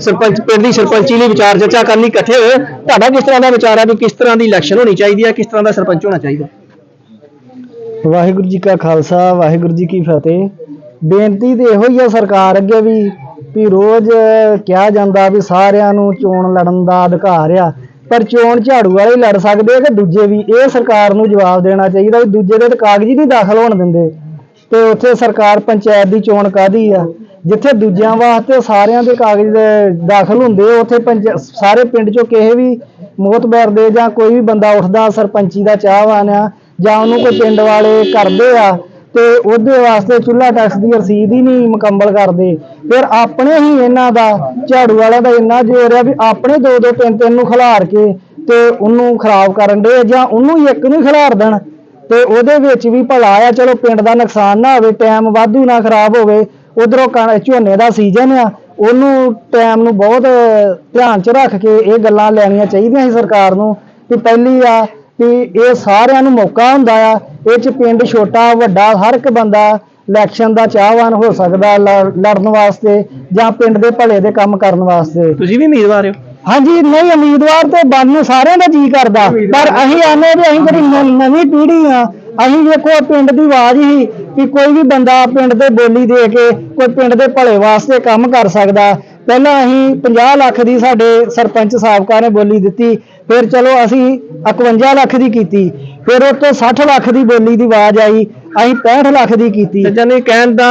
ਸਰਪੰਚ ਪਿੰਡ ਦੀ ਸਰਪੰਚੀ ਲਈ ਵਿਚਾਰ ਚਰਚਾ ਕਰਨ ਲਈ ਇਕੱਠੇ ਹੋਏ। ਤੁਹਾਡਾ ਕਿਸ ਤਰ੍ਹਾਂ ਦਾ ਵਿਚਾਰ ਹੈ ਵੀ ਕਿਸ ਤਰ੍ਹਾਂ ਦੀ ਇਲੈਕਸ਼ਨ ਹੋਣੀ ਚਾਹੀਦੀ ਹੈ ਕਿਸ ਤਰ੍ਹਾਂ ਦਾ ਸਰਪੰਚ ਹੋਣਾ ਚਾਹੀਦਾ? ਵਾਹਿਗੁਰੂ ਜੀ ਕਾ ਖਾਲਸਾ, ਵਾਹਿਗੁਰੂ ਜੀ ਕੀ ਫਤਿਹ। ਬੇਨਤੀ ਤੇ ਇਹੋ ਹੀ ਆ ਸਰਕਾਰ ਅੱਗੇ ਵੀ ਵੀ ਰੋਜ਼ ਕਿਹਾ ਜਾਂਦਾ ਵੀ ਸਾਰਿਆਂ ਨੂੰ ਚੋਣ ਲੜਨ ਦਾ ਅਧਿਕਾਰ ਆ। ਪਰ ਚੋਣ ਝਾੜੂ ਵਾਲੇ ਲੜ ਸਕਦੇ ਆ ਕਿ ਦੂਜੇ ਵੀ? ਇਹ ਸਰਕਾਰ ਨੂੰ ਜਵਾਬ ਦੇਣਾ ਚਾਹੀਦਾ ਵੀ ਦੂਜੇ ਦੇ ਤਾਂ ਕਾਗਜ਼ ਹੀ ਨਹੀਂ ਦਾਖਲ ਹੋਣ ਦਿੰਦੇ। ਤੇ ਉੱਥੇ ਸਰਕਾਰ ਪੰਚਾਇਤ ਦੀ ਚੋਣ ਕਾਦੀ ਆ? ਜਿੱਥੇ ਦੂਜਿਆਂ ਵਾਸਤੇ ਸਾਰਿਆਂ ਦੇ ਕਾਗਜ਼ ਦਾਖਲ ਹੁੰਦੇ ਉੱਥੇ ਪੰਚ, ਸਾਰੇ ਪਿੰਡ ਚੋਂ ਕਿਸੇ ਵੀ ਮੋਤਬਰ ਦੇ ਜਾਂ ਕੋਈ ਵੀ ਬੰਦਾ ਉੱਠਦਾ, ਸਰਪੰਚੀ ਦਾ ਚਾਹਵਾਨ ਆ ਜਾਂ ਉਹਨੂੰ ਕੋਈ ਪਿੰਡ ਵਾਲੇ ਕਰਦੇ ਆ ਤੇ ਉਹਦੇ ਵਾਸਤੇ ਚੁੱਲ੍ਹਾ ਟੈਕਸ ਦੀ ਰਸੀਦ ਹੀ ਨਹੀਂ ਮੁਕੰਮਲ ਕਰਦੇ। ਫਿਰ ਆਪਣੇ ਹੀ ਇਹਨਾਂ ਦਾ, ਝਾੜੂ ਵਾਲਿਆਂ ਦਾ ਇੰਨਾ ਜ਼ੋਰ ਆ ਵੀ ਆਪਣੇ ਦੋ ਦੋ ਤਿੰਨ ਤਿੰਨ ਨੂੰ ਖਿਲਾਰ ਕੇ ਤੇ ਉਹਨੂੰ ਖਰਾਬ ਕਰਨ ਦੇ ਜਾਂ ਉਹਨੂੰ ਹੀ ਇੱਕ ਨੂੰ ਹੀ ਖਿਲਾਰ ਦੇਣ। ਤੇ ਉਹਦੇ ਵਿੱਚ ਵੀ ਭਲਾ ਆ, ਚਲੋ ਪਿੰਡ ਦਾ ਨੁਕਸਾਨ ਨਾ ਹੋਵੇ, ਟਾਈਮ ਵਾਧੂ ਨਾ ਖਰਾਬ ਹੋਵੇ, ਉਧਰੋਂ ਝੋਨੇ ਦਾ ਸੀਜ਼ਨ ਆ, ਉਹਨੂੰ ਟਾਈਮ ਨੂੰ ਬਹੁਤ ਧਿਆਨ 'ਚ ਰੱਖ ਕੇ ਇਹ ਗੱਲਾਂ ਲੈਣੀਆਂ ਚਾਹੀਦੀਆਂ ਸੀ ਸਰਕਾਰ ਨੂੰ ਕਿ ਪਹਿਲੀ ਆ ਵੀ ਇਹ ਸਾਰਿਆਂ ਨੂੰ ਮੌਕਾ ਹੁੰਦਾ ਆ ਇਹ 'ਚ ਪਿੰਡ ਛੋਟਾ ਵੱਡਾ ਹਰ ਇੱਕ ਬੰਦਾ ਇਲੈਕਸ਼ਨ ਦਾ ਚਾਹਵਾਨ ਹੋ ਸਕਦਾ ਲੜ- ਲੜਨ ਵਾਸਤੇ ਜਾਂ ਪਿੰਡ ਦੇ ਭਲੇ ਦੇ ਕੰਮ ਕਰਨ ਵਾਸਤੇ। ਤੁਸੀਂ ਵੀ ਉਮੀਦਵਾਰ ਹੋ? ਹਾਂਜੀ ਨਹੀਂ ਉਮੀਦਵਾਰ ਤੇ ਬਣਨ ਸਾਰਿਆਂ ਦਾ ਜੀ ਕਰਦਾ। ਪਰ ਅਸੀਂ ਆਨੇ ਵੀ ਅਸੀਂ ਜਿਹੜੀ ਨਵੀਂ ਪੀੜ੍ਹੀ ਆ ਅਸੀਂ ਵੇਖੋ ਪਿੰਡ ਦੀ ਆਵਾਜ਼ ਹੀ ਕਿ ਕੋਈ ਵੀ ਬੰਦਾ ਪਿੰਡ ਦੇ ਬੋਲੀ ਦੇ ਕੇ ਕੋਈ ਪਿੰਡ ਦੇ ਭਲੇ ਵਾਸਤੇ ਕੰਮ ਕਰ ਸਕਦਾ। ਪਹਿਲਾਂ ਅਸੀਂ 50 ਲੱਖ ਦੀ ਸਾਡੇ ਸਰਪੰਚ ਸਾਬਕਾ ਨੇ ਬੋਲੀ ਦਿੱਤੀ ਫਿਰ ਚਲੋ ਅਸੀਂ 51 ਲੱਖ ਦੀ ਕੀਤੀ ਫਿਰ ਉਹ ਤੋਂ 60 ਲੱਖ ਦੀ ਬੋਲੀ ਦੀ ਆਵਾਜ਼ ਆਈ ਅਸੀਂ 65 ਲੱਖ ਦੀ ਕੀਤੀ। ਤੇ ਜਾਨੀ ਕਹਿਣ ਦਾ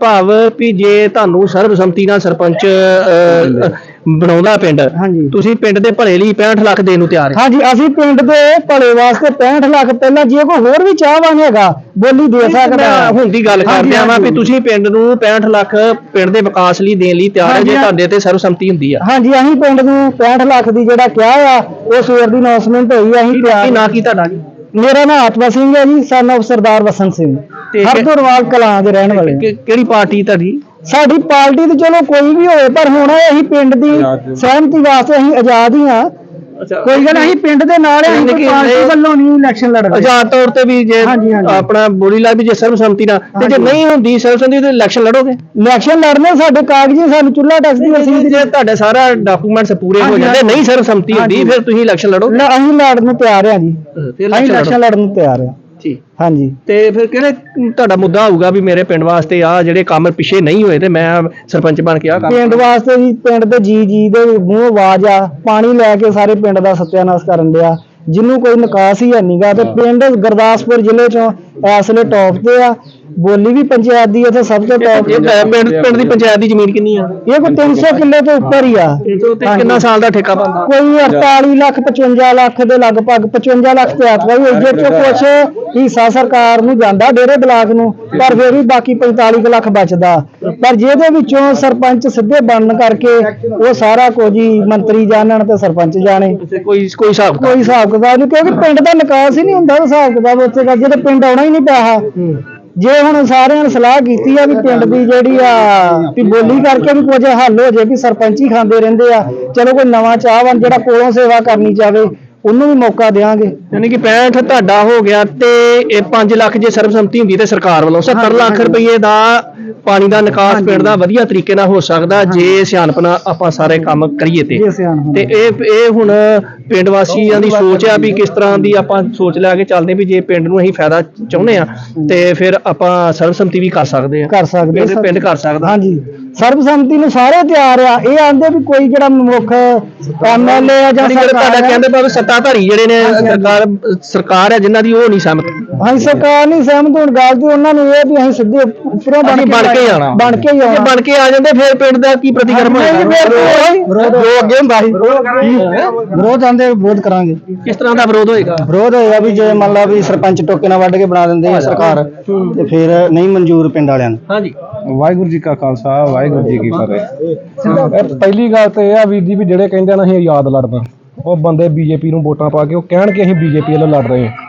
ਭਾਵ ਵੀ ਜੇ ਤੁਹਾਨੂੰ ਸਰਬਸੰਮਤੀ ਨਾਲ ਸਰਪੰਚ ਅਹ, ਬਣਾਉਂਦਾ ਪਿੰਡ। ਹਾਂਜੀ। ਤੁਸੀਂ ਪਿੰਡ ਦੇ ਭਲੇ ਲਈ 65 ਲੱਖ ਦੇਣ ਨੂੰ ਤਿਆਰ ਹੈ। ਹਾਂਜੀ ਅਸੀਂ ਪਿੰਡ ਦੇ ਭਲੇ ਵਾਸਤੇ 65 ਲੱਖ ਪਹਿਲਾਂ ਜੇ ਕੋਈ ਹੋਰ ਵੀ ਚਾਹਵਾਨ ਹੈਗਾ ਬੋਲੀ ਦੇ ਸਕਦਾ ਹੁਣ ਦੀ ਗੱਲ ਕਰਦੇ ਆ ਵਾ। ਤੁਸੀਂ ਪਿੰਡ ਨੂੰ 65 ਲੱਖ ਪਿੰਡ ਦੇ ਵਿਕਾਸ ਲਈ ਦੇਣ ਲਈ ਤਿਆਰ ਹੈ ਜੇ ਤੁਹਾਡੇ ਤੇ ਸਰਬਸੰਮਤੀ ਹੁੰਦੀ ਆ। ਹਾਂਜੀ ਅਸੀਂ ਪਿੰਡ ਨੂੰ 65 ਲੱਖ ਦੀ ਜਿਹੜਾ ਕਿਹਾ ਆ ਉਹ ਸਵੇਰ ਦੀ ਅਨਾਉਂਸਮੈਂਟ ਹੋਈ ਆ, ਅਸੀਂ ਤਿਆਰ ਨਾਂ ਕੀ ਤੁਹਾਡਾ ਜੀ? ਮੇਰਾ ਨਾਮ ਆਤਮਾ ਸਿੰਘ ਹੈ ਜੀ ਸਨ of ਸਰਦਾਰ ਵਸੰਤ ਸਿੰਘ। ਹਰਦੁਰਵਾਲ ਕਲਾਂ ਦੇ ਰਹਿਣ ਵਾਲੇ ਕਿਹੜੀ ਪਾਰਟੀ ਤੁਹਾਡੀ? ਸਾਡੀ ਪਾਰਟੀ ਤੇ ਚਲੋ ਕੋਈ ਵੀ ਹੋਵੇ ਪਰ ਹੁਣ ਅਸੀਂ ਪਿੰਡ ਦੀ ਸਹਿਮਤੀ ਵਾਸਤੇ ਅਸੀਂ ਆਜ਼ਾਦ ਹੀ ਆ ਕੋਈ ਗੱਲ ਅਸੀਂ ਪਿੰਡ ਦੇ ਨਾਲ ਆ, ਅਸੀਂ ਪਾਰਟੀ ਵੱਲੋਂ ਨਹੀਂ ਇਲੈਕਸ਼ਨ ਲੜ ਰਹੇ ਆਜ਼ਾਦ ਤੌਰ ਤੇ ਵੀ ਜੇ। ਆਪਣਾ ਬੋਲੀ ਲਾ ਵੀ ਜੇ ਸਰਬਸੰਮਤੀ ਨਾਲ ਤੇ ਜੇ। ਨਹੀਂ ਹੁੰਦੀ ਸਰਬਸੰਮਤੀ ਤੇ ਇਲੈਕਸ਼ਨ ਲੜੋਗੇ ਇਲੈਕਸ਼ਨ ਲੜਨੇ ਸਾਡੇ ਕਾਗਜ਼ੀ ਸਾਨੂੰ ਚੁੱਲ੍ਹਾ ਟੈਕਸ ਦੀ ਰਸੀਦ ਜੇ ਤੁਹਾਡੇ ਸਾਰਾ ਡਾਕੂਮੈਂਟਸ ਪੂਰੇ ਹੋ ਜਾਂਦੇ। ਨਹੀਂ ਸਰਬਸੰਮਤੀ ਹੁੰਦੀ। ਫਿਰ ਤੁਸੀਂ ਇਲੈਕਸ਼ਨ ਲੜੋਗੇ ਲ- ਅਸੀਂ ਲੜਨ ਨੂੰ ਤਿਆਰ ਆ ਜੀ ਅਸੀਂ ਇਲੈਕਸ਼ਨ ਲੜੋ। ਲੜਨ ਨੂੰ ਤਿਆਰ ਆ ਠੀਕ ਹਾਂਜੀ। ਤੇ ਫਿਰ ਕਿਹੜੇ ਤੁਹਾਡਾ ਮੁੱਦਾ ਹੋਊਗਾ ਵੀ ਮੇਰੇ ਪਿੰਡ ਵਾਸਤੇ ਆ ਜਿਹੜੇ ਕੰਮ ਪਿੱਛੇ ਨਹੀਂ ਹੋਏ ਤੇ ਮੈਂ ਸਰਪੰਚ ਬਣ ਕੇ ਆ ਕੰਮ ਪਿੰਡ ਵਾਸਤੇ ਵੀ ਪਿੰਡ ਦੇ ਜੀ ਜੀ ਦੇ ਮੂੰਹ ਆਵਾਜ਼ ਆ ਪਾਣੀ ਲੈ ਕੇ ਸਾਰੇ ਪਿੰਡ ਦਾ ਸਤਿਆਨਾਸ਼ ਕਰਨ ਡਿਆ। ਜਿਹਨੂੰ ਕੋਈ ਨਿਕਾਸ ਹੀ ਹੈ ਨਹੀਂਗਾ ਤੇ ਪਿੰਡ ਗੁਰਦਾਸਪੁਰ ਜ਼ਿਲ੍ਹੇ ਚੋਂ ਇਸ ਵੇਲੇ ਟੌਪ ਤੇ ਆ। ਬੋਲੀ ਵੀ ਪੰਚਾਇਤ ਦੀ ਇੱਥੇ ਸਭ ਤੋਂ ਟੌਪ ਇਹ ਪਿੰਡ ਪਿੰਡ ਦੀ ਪੰਚਾਇਤ ਦੀ ਜ਼ਮੀਨ ਕਿੰਨੀ ਆ? ਇਹ ਕੋਈ 300 ਕਿੱਲੇ ਤੋਂ ਉੱਪਰ ਹੀ ਆ। ਤੇ ਕਿੰਨਾ ਸਾਲ ਦਾ ਠੇਕਾ ਬੰਦਾ ਕੋਈ 48 ਲੱਖ 55 ਲੱਖ ਦੇ ਲਗਭਗ 55 ਲੱਖ ਤੇ ਆਤਵਾ ਹੋਈ। ਜੇ ਚੋਂ ਕੁਛ ਹਿੱਸਾ ਸਰਕਾਰ ਨੂੰ ਜਾਂਦਾ ਡੇਰੇ ਬਲਾਕ ਨੂੰ ਪਰ ਫਿਰ ਵੀ ਬਾਕੀ 45 ਕੁ ਲੱਖ ਬਚਦਾ। ਪਰ ਜਿਹਦੇ ਵਿੱਚੋਂ ਸਰਪੰਚ ਸਿੱਧੇ ਬਣਨ ਕਰਕੇ ਉਹ ਸਾਰਾ ਕੁਝ ਹੀ ਮੰਤਰੀ ਜਾਣਨ ਤੇ ਸਰਪੰਚ ਜਾਣੇ। ਕੋਈ ਕੋਈ ਹਿਸਾਬ ਕੋਈ ਹਿਸਾਬ ਕਿਤਾਬ ਨਹੀਂ ਕਿਉਂਕਿ ਪਿੰਡ ਦਾ ਨਿਕਾਸ ਹੀ ਨਹੀਂ ਹੁੰਦਾ ਤਾਂ ਹਿਸਾਬ ਕਿਤਾਬ ਉੱਥੇ ਦਾ। ਜਿਹਦੇ ਪਿੰਡ ਆਉਣਾ ਹੀ ਨਹੀਂ ਪਿਆ ਜੇ ਹੁਣ ਸਾਰਿਆਂ ਨੇ ਸਲਾਹ ਕੀਤੀ ਆ ਵੀ ਪਿੰਡ ਦੀ ਜਿਹੜੀ ਆ ਵੀ ਬੋਲੀ ਕਰਕੇ ਵੀ ਕੁਝ ਹੱਲ ਹੋ ਜੇ ਵੀ ਸਰਪੰਚ ਹੀ ਖਾਂਦੇ ਰਹਿੰਦੇ ਆ ਚਲੋ ਕੋਈ ਨਵਾਂ ਚਾਹਵਾਨ ਜਿਹੜਾ ਕੋਲੋਂ ਸੇਵਾ ਕਰਨੀ ਚਾਹਵੇ ਉਹਨੂੰ ਵੀ ਮੌਕਾ ਦੇਵਾਂਗੇ ਯਾਨੀ ਕਿ 65 ਤੁਹਾਡਾ ਹੋ ਗਿਆ ਤੇ ਇਹ 5 ਲੱਖ ਜੇ ਸਰਬਸੰਮਤੀ ਹੁੰਦੀ ਤੇ ਸਰਕਾਰ ਵੱਲੋਂ 70 ਲੱਖ ਰੁਪਏ ਦਾ ਪਾਣੀ ਦਾ ਨਿਕਾਸ ਪਿੰਡ ਦਾ ਵਧੀਆ ਤਰੀਕੇ ਨਾਲ ਹੋ ਸਕਦਾ ਜੇ ਸਿਆਣਪ ਨਾਲ ਆਪਾਂ ਸਾਰੇ ਕੰਮ ਕਰੀਏ ਤੇ। ਜੇ। ਤੇ ਇਹ ਇਹ ਹੁਣ ਪਿੰਡ ਵਾਸੀਆਂ ਦੀ ਸੋਚ ਆ ਵੀ ਕਿਸ ਤਰ੍ਹਾਂ ਦੀ ਆਪਾਂ ਸੋਚ ਲੈ ਕੇ ਚੱਲਦੇ ਵੀ ਜੇ ਪਿੰਡ ਨੂੰ ਅਸੀਂ ਫਾਇਦਾ ਚਾਹੁੰਦੇ ਆ ਤੇ ਫਿਰ ਆਪਾਂ ਸਰਬਸੰਮਤੀ ਵੀ ਕਰ ਸਕਦੇ ਆ ਕਰ ਸਕਦੇ ਪਿੰਡ ਪਿੰਡ ਕਰ ਸਕਦਾ। ਹਾਂਜੀ। ਸਰਬਸੰਮਤੀ ਨੂੰ ਸਾਰੇ ਤਿਆਰ ਆ। ਇਹ ਆਂਦੇ ਵੀ ਕੋਈ ਜਿਹੜਾ ਮੁੱਖ ਐਮਐਲਏ ਆ ਜਾਂ ਜਿਹੜੀ ਗੱਲ ਤੁਹਾਡਾ ਸਰਕਾਰ ਆ, ਕਹਿੰਦੇ ਭਾਵੇਂ ਸੱਤਾਧਾਰੀ ਜਿਹੜੇ ਨੇ ਸਰਕਾਰ ਸਰਕਾਰ ਹੈ ਜਿਨ੍ਹਾਂ ਦੀ ਉਹ ਨਹੀਂ ਸਹਿਮਤ। ਅਸੀਂ ਸਰਕਾਰ ਨਹੀਂ ਸਹਿਮਤ ਹੋਣ ਗੱਲ ਤੇ ਉਹਨਾਂ ਨੂੰ ਇਹ ਵੀ ਅਸੀਂ ਸਿੱਧੇ ਉੱਪਰੋਂ ਅਸੀਂ ਬਣ ਕੇ ਜਾਣਾ। ਬਣ ਕੇ ਹੀ ਜੇ ਆਉਣਾ ਬਣ ਕੇ ਆ ਜਾਂਦੇ ਫਿਰ ਪਿੰਡ ਦਾ ਕੀ ਪ੍ਰਤੀਕਰਮ ਨਹੀਂ, ਹੋਏਗਾ? ਫਿਰ ਕੋਈ ਜੋ ਅੱਗੇ ਹੁੰਦਾ ਸੀ। ਵਿਰੋਧ ਆਂਦੇ ਵਿਰੋਧ ਕਰਾਂਗੇ। ਕਿਸ ਤਰ੍ਹਾਂ ਦਾ ਵਿਰੋਧ ਹੋਏਗਾ? ਵਿਰੋਧ ਹੋਇਆ ਵੀ ਜੇ ਮੰਨ ਲਾ ਵੀ ਸਰਪੰਚ ਟੋਕੇ ਨਾਲ ਵੱਢ ਕੇ ਬਣਾ ਦਿੰਦੇ ਆ ਸਰਕਾਰ ਤੇ ਫਿਰ ਨਹੀਂ ਮਨਜ਼ੂਰ ਪਿੰਡ ਵਾਲਿਆਂ ਨੂੰ। ਹਾਂਜੀ ਵਾਹਿਗੁਰੂ ਜੀ ਕਾ ਖਾਲਸਾ ਵਾਹਿਗੁਰੂ ਜੀ ਕੀ ਫਤਿਹ। ਇਹ ਪਹਿਲੀ ਗੱਲ ਤੇ ਇਹ ਆ ਵੀਰ ਜੀ ਵੀ ਜਿਹੜੇ ਕਹਿੰਦੇ ਨੇ ਅਸੀਂ ਆਜ਼ਾਦ ਲੜਨਾ ਉਹ ਬੰਦੇ ਬੀਜੇਪੀ ਨੂੰ ਵੋਟਾਂ ਪਾ ਕੇ ਉਹ ਕਹਿਣ ਕਿ ਅਸੀਂ ਬੀਜੇਪੀ ਵੱਲੋਂ ਲੜ ਰਹੇ ਹਾਂ।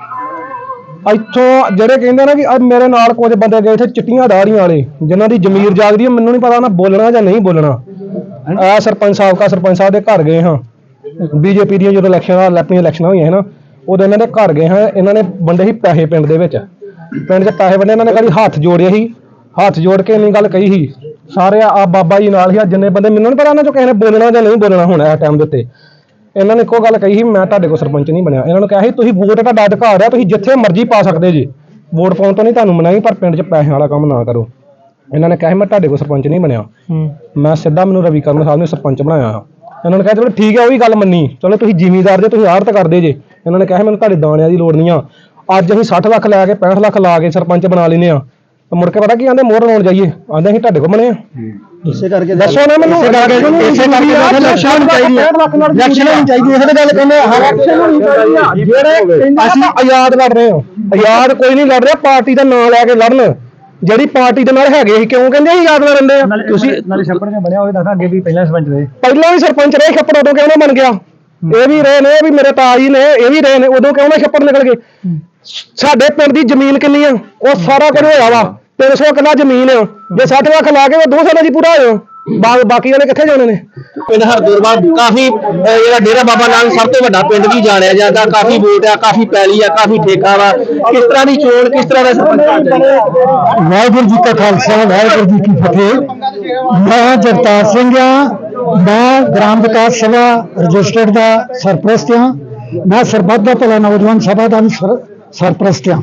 ਇੱਥੋਂ ਜਿਹੜੇ ਕਹਿੰਦੇ ਨਾ ਕਿ ਅੱਜ ਮੇਰੇ ਨਾਲ ਕੁਝ ਬੰਦੇ ਗਏ ਇੱਥੇ ਚਿੱਟੀਆਂ ਦਾੜੀਆਂ ਵਾਲੇ, ਜਿਨ੍ਹਾਂ ਦੀ ਜ਼ਮੀਰ ਜਾਗਦੀ ਹੈ, ਮੈਨੂੰ ਨਹੀਂ ਪਤਾ ਉਹਨਾਂ ਬੋਲਣਾ ਜਾਂ ਨਹੀਂ ਬੋਲਣਾ। ਆ ਸਰਪੰਚ ਸਾਹਿਬ ਕਾ ਸਰਪੰਚ ਸਾਹਿਬ ਦੇ ਘਰ ਗਏ ਹਾਂ। ਬੀਜੇਪੀ ਦੀਆਂ ਜਦੋਂ ਇਲੈਕਸ਼ਨਾਂ, ਲੈਪੀਆਂ ਇਲੈਕਸ਼ਨਾਂ ਹੋਈਆਂ ਸੀ ਨਾ, ਉਦੋਂ ਇਹਨਾਂ ਦੇ ਘਰ ਗਏ ਹਾਂ, ਇਹਨਾਂ ਨੇ ਵੰਡੇ ਸੀ ਪੈਸੇ ਪਿੰਡ ਦੇ ਵਿੱਚ। ਪਿੰਡ 'ਚ ਪੈਸੇ ਵੰਡੇ, ਇਹਨਾਂ ਨੇ ਕਦੀ ਹੱਥ ਜੋੜਿਆ ਸੀ। ਹੱਥ ਜੋੜ ਕੇ ਇੰਨੀ ਗੱਲ ਕਹੀ ਸੀ। ਸਾਰੇ ਆ ਬਾਬਾ ਜੀ ਨਾਲ ਹੀ ਆ, ਜਿੰਨੇ ਬੰਦੇ, ਮੈਨੂੰ ਨਹੀਂ ਪਤਾ ਉਹਨਾਂ ਚੋਂ ਕਿਸੇ ਨੇ ਬੋਲਣਾ ਜਾਂ ਨਹੀਂ ਬੋਲਣਾ ਹੁਣ ਇਸ ਟਾਈਮ ਦੇ ਉੱਤੇ। ਇਹਨਾਂ ਨੇ ਇੱਕੋ ਗੱਲ ਕਹੀ ਸੀ ਮੈਂ ਤੁਹਾਡੇ ਕੋਲ ਸਰਪੰਚ ਨਹੀਂ ਬਣਿਆ। ਇਹਨਾਂ ਨੂੰ ਕਿਹਾ ਸੀ ਤੁਸੀਂ ਵੋਟ ਤੁਹਾਡਾ ਅਧਿਕਾਰ ਆ ਤੁਸੀਂ ਜਿੱਥੇ ਮਰਜ਼ੀ ਪਾ ਸਕਦੇ ਜੀ। ਵੋਟ ਪਾਉਣ ਤੋਂ ਨਹੀਂ ਤੁਹਾਨੂੰ ਮਨਾਈ ਪਰ ਪਿੰਡ 'ਚ ਪੈਸੇ ਵਾਲਾ ਕੰਮ ਨਾ ਕਰੋ। ਇਹਨਾਂ ਨੇ ਕਿਹਾ ਸੀ ਮੈਂ ਤੁਹਾਡੇ ਕੋਲ ਸਰਪੰਚ ਨਹੀਂ ਬਣਿਆ। ਮੈਂ ਸਿੱਧਾ ਮੈਨੂੰ ਰਵੀ ਕਰਨ ਸਾਹਿਬ ਨੇ ਸਰਪੰਚ ਬਣਾਇਆ ਇਹਨਾਂ ਨੇ ਕਿਹਾ ਚਲੋ ਠੀਕ ਹੈ ਉਹ ਵੀ ਗੱਲ ਮੰਨੀ। ਚਲੋ ਤੁਸੀਂ ਜ਼ਿਮੀਦਾਰ ਜੇ ਤੁਸੀਂ ਆੜਤ ਕਰਦੇ ਜੇ। ਇਹਨਾਂ ਨੇ ਕਿਹਾ ਮੈਨੂੰ ਤੁਹਾਡੇ ਦਾਣਿਆਂ ਦੀ ਲੋੜ ਨਹੀਂ ਆ। ਅੱਜ ਅਸੀਂ 60 ਲੱਖ ਲੈ ਕੇ 65 ਲੱਖ ਲਾ ਕੇ ਸਰਪੰਚ ਬਣਾ ਲੈਨੇ ਆ ਮੁੜ ਕੇ ਪਤਾ ਕੀ ਆਂਦੇ ਮੋਹਰ ਲਾਉਣ ਜਾਈਏ। ਆਂਦੇ ਅਸੀਂ ਤੁਹਾਡੇ ਕੋਲ ਬਣੇ ਆ ਇਸੇ ਕਰਕੇ ਦੱਸੋ ਨਾ ਮੈਨੂੰ। ਇਸੇ ਕਰਕੇ ਇਸੇ ਕਰਕੇ ਇਲੈਕਸ਼ਨ ਚਾਹੀਦੀ ਹੈ ਇਲੈਕਸ਼ਨ ਹੋਣੀ ਚਾਹੀਦੀ ਇਸੇ ਗੱਲ ਕਹਿੰਦੇ ਹਾਂ ਇਲੈਕਸ਼ਨ ਹੋਣੀ ਚਾਹੀਦੀ ਜਿਹੜੇ ਅਸੀਂ ਆਜ਼ਾਦ ਲੜ ਰਹੇ ਹਾਂ। ਆਜ਼ਾਦ ਕੋਈ ਨਹੀਂ ਲੜ ਰਿਹਾ ਪਾਰਟੀ ਦਾ ਨਾਂ ਲੈ ਕੇ ਲੜਨ। ਜਿਹੜੀ ਪਾਰਟੀ ਦੇ ਨਾਲ ਹੈਗੇ ਸੀ ਕਿਉਂ ਕਹਿੰਦੇ ਅਸੀਂ ਆਜ਼ਾਦ ਲੜਨ ਦੇ? ਆ ਤੁਸੀਂ ਨਾਲੇ ਛੱਪੜ ਨੇ ਬਣਿਆ ਹੋਵੇ ਦੱਸਾਂ ਅੱਗੇ ਵੀ ਪਹਿਲਾਂ ਸਰਪੰਚ ਰਹੇ। ਪਹਿਲਾਂ ਵੀ ਸਰਪੰਚ ਰਹੇ ਛੱਪੜ ਉਦੋਂ ਕਿਉਂ ਨਾ ਬਣ ਗਿਆ? ਇਹ ਵੀ ਰਹੇ ਨੇ ਇਹ ਵੀ ਮੇਰੇ ਤਾਜ ਹੀ ਨੇ ਇਹ ਵੀ ਰਹੇ ਨੇ ਉਦੋਂ ਕਿਉਂ ਨਾ ਛੱਪੜ ਨਿਕਲ ਗਏ? ਸਾਡੇ ਪਿੰਡ ਦੀ ਜ਼ਮੀਨ ਕਿੰਨੀ ਆ? ਉਹ ਸਾਰਾ ਕੁਝ ਹੋਇਆ ਵਾ। 300 ਕਿੱਲਾ ਜ਼ਮੀਨ ਆ। ਜੇ 60 ਲੱਖ ਲਾ ਕੇ ਉਹ ਦੋ ਸਾਲਾਂ 'ਚ ਹੀ ਪੂਰਾ ਹੋਇਆ। ਬਾ- ਬਾਕੀ ਵਾਲੇ ਕਿੱਥੇ ਜਾਣੇ ਨੇ? ਪਿੰਡ ਹਰਦੁਰਬਾਦ ਕਾਫੀ ਅਹ, ਜਿਹੜਾ ਡੇਰਾ ਬਾਬਾ ਨਾਨਕ ਸਭ ਤੋਂ ਵੱਡਾ ਪਿੰਡ ਵੀ ਜਾਣਿਆ ਜਾਂਦਾ। ਕਾਫੀ ਵੋਟ ਆ ਕਾਫੀ ਪੈਲੀ ਆ ਕਾਫੀ ਠੇਕਾ ਵਾ। ਕਿਸ ਤਰ੍ਹਾਂ ਦੀ ਚੋਣ ਕਿਸ ਤਰ੍ਹਾਂ ਦਾ ਸਰਪੰਚ ਵਾਹਿਗੁਰੂ ਜੀ ਕਾ ਖਾਲਸਾ ਵਾਹਿਗੁਰੂ ਜੀ ਕੀ ਫਤਿਹ। ਮੈਂ ਜਗਤਾਰ ਸਿੰਘ ਆ। ਮੈਂ ਗ੍ਰਾਮ ਵਿਕਾਸ ਸਭਾ ਰਜਿਸਟਰਡ ਦਾ ਸਰਪ੍ਰਸਤ ਹਾਂ ਮੈਂ ਸਰਬੱਤ ਦਾ ਭਲਾ ਨੌਜਵਾਨ ਸਭਾ ਦਾ ਵੀ ਸਰ- ਸਰਪ੍ਰਸਤ ਹਾਂ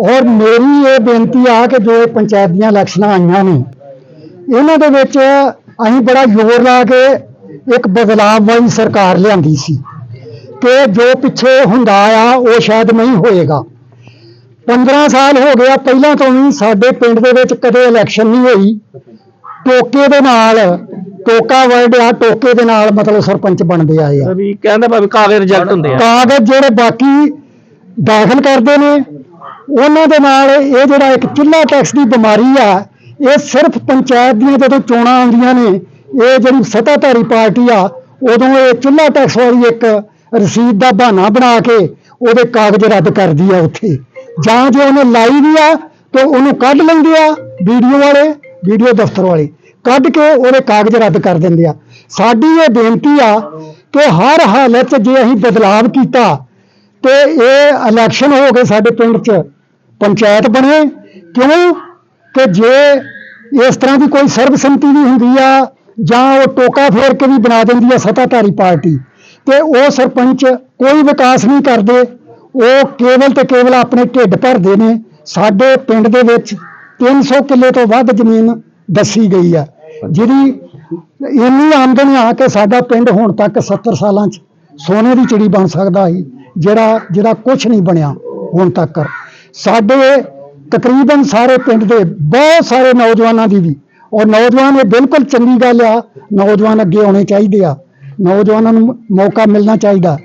ਔਰ ਮੇਰੀ ਇਹ ਬੇਨਤੀ ਆ ਕਿ ਜੋ ਪੰਚਾਇਤ ਦੀਆਂ ਇਲੈਕਸ਼ਨਾਂ ਆਈਆਂ ਨੇ ਇਹਨਾਂ ਦੇ ਵਿੱਚ ਅਸੀਂ ਬੜਾ ਜ਼ੋਰ ਲਾ ਕੇ ਇੱਕ ਬਦਲਾਵ ਵਾਲੀ ਸਰਕਾਰ ਲਿਆਂਦੀ ਸੀ ਕਿ ਜੋ ਪਿੱਛੇ ਹੁੰਦਾ ਆ ਉਹ ਸ਼ਾਇਦ ਨਹੀਂ ਹੋਏਗਾ। 15 ਸਾਲ ਹੋ ਗਿਆ ਪਹਿਲਾਂ ਤੋਂ ਵੀ ਸਾਡੇ ਪਿੰਡ ਦੇ ਵਿੱਚ ਕਦੇ ਇਲੈਕਸ਼ਨ ਨਹੀਂ ਹੋਈ। ਟੋਕੇ ਦੇ ਨਾਲ ਟੋਕਾ ਵਰਡ ਆ ਟੋਕੇ ਦੇ ਨਾਲ ਮਤਲਬ ਸਰਪੰਚ ਬਣਦੇ ਆਏ ਆ। ਵੀ ਕਹਿੰਦਾ ਭਾਵੇਂ ਕਾਗਜ਼ ਰਿਜੈਕਟ ਹੁੰਦੇ ਆ। ਕਾਗਜ਼ ਜਿਹੜੇ ਬਾਕੀ ਦਾਖਲ ਕਰਦੇ ਨੇ ਉਹਨਾਂ ਦੇ ਨਾਲ ਇਹ ਜਿਹੜਾ ਇੱਕ ਚੁੱਲ੍ਹਾ ਟੈਕਸ ਦੀ ਬਿਮਾਰੀ ਆ, ਇਹ ਸਿਰਫ ਪੰਚਾਇਤ ਦੀਆਂ ਜਦੋਂ ਚੋਣਾਂ ਆਉਂਦੀਆਂ ਨੇ, ਇਹ ਜਿਹੜੀ ਸੱਤਾਧਾਰੀ ਪਾਰਟੀ ਆ, ਉਦੋਂ ਇਹ ਚੁੱਲ੍ਹਾ ਟੈਕਸ ਵਾਲੀ ਇੱਕ ਰਸੀਦ ਦਾ ਬਹਾਨਾ ਬਣਾ ਕੇ ਉਹਦੇ ਕਾਗਜ਼ ਰੱਦ ਕਰਦੀ ਆ ਉੱਥੇ। ਜਾਂ ਜੇ ਉਹਨੇ ਲਾਈ ਵੀ ਆ, ਤੇ ਉਹਨੂੰ ਕੱਢ ਲੈਂਦੇ ਆ ਵੀਡੀਓ ਵਾਲੇ, ਵੀਡੀਓ ਦਫ਼ਤਰ ਵਾਲੇ। ਕੱਢ ਕੇ ਉਹਦੇ ਕਾਗਜ਼ ਰੱਦ ਕਰ ਦਿੰਦੇ ਆ। ਸਾਡੀ ਇਹ ਬੇਨਤੀ ਆ ਕਿ ਹਰ ਹਾਲਤ 'ਚ ਜੇ ਅਸੀਂ ਬਦਲਾਵ ਕੀਤਾ, ਤੇ ਇਹ ਇਲੈਕਸ਼ਨ ਹੋ ਗਏ ਸਾਡੇ ਪਿੰਡ 'ਚ ਪੰਚਾਇਤ ਬਣੇ? ਕਿਉਂ? ਕਿ ਜੇ ਇਸ ਤਰ੍ਹਾਂ ਦੀ ਕੋਈ ਸਰਬਸੰਮਤੀ ਵੀ ਹੁੰਦੀ ਆ, ਜਾਂ ਉਹ ਟੋਕਾ ਫੇਰ ਕੇ ਵੀ ਬਣਾ ਦਿੰਦੀ ਆ ਸੱਤਾਧਾਰੀ ਪਾਰਟੀ, ਤੇ ਉਹ ਸਰਪੰਚ ਕੋਈ ਵਿਕਾਸ ਨਹੀਂ ਕਰਦੇ, ਉਹ ਕੇਵਲ ਤੇ ਕੇਵਲ ਆਪਣੇ ਢਿੱਡ ਭਰਦੇ ਨੇ। ਸਾਡੇ ਪਿੰਡ ਦੇ ਵਿੱਚ 300 ਕਿੱਲੇ ਤੋਂ ਵੱਧ ਜ਼ਮੀਨ ਦੱਸੀ ਗਈ ਆ, ਜਿਹਦੀ ਇੰਨੀ ਆਮਦਨ ਆ ਕਿ ਸਾਡਾ ਪਿੰਡ ਹੁਣ ਤੱਕ 70 ਸਾਲਾਂ 'ਚ ਸੋਨੇ ਦੀ ਚਿੜੀ ਬਣ ਸਕਦਾ ਸੀ, ਜਿਹੜਾ ਜਿਹੜਾ ਕੁਝ ਨਹੀਂ ਬਣਿਆ ਹੁਣ ਤੱਕ। ਸਾਡੇ ਤਕਰੀਬਨ ਸਾਰੇ ਪਿੰਡ ਦੇ ਬਹੁਤ ਸਾਰੇ ਨੌਜਵਾਨਾਂ ਦੀ ਵੀ। ਔਰ ਨੌਜਵਾਨ ਇਹ ਬਿਲਕੁਲ ਚੰਗੀ ਗੱਲ ਆ, ਨੌਜਵਾਨ ਅੱਗੇ ਆਉਣੇ ਚਾਹੀਦੇ ਆ। ਨੌਜਵਾਨਾਂ ਨੂੰ ਮੌਕਾ ਮਿਲਣਾ ਚਾਹੀਦਾ।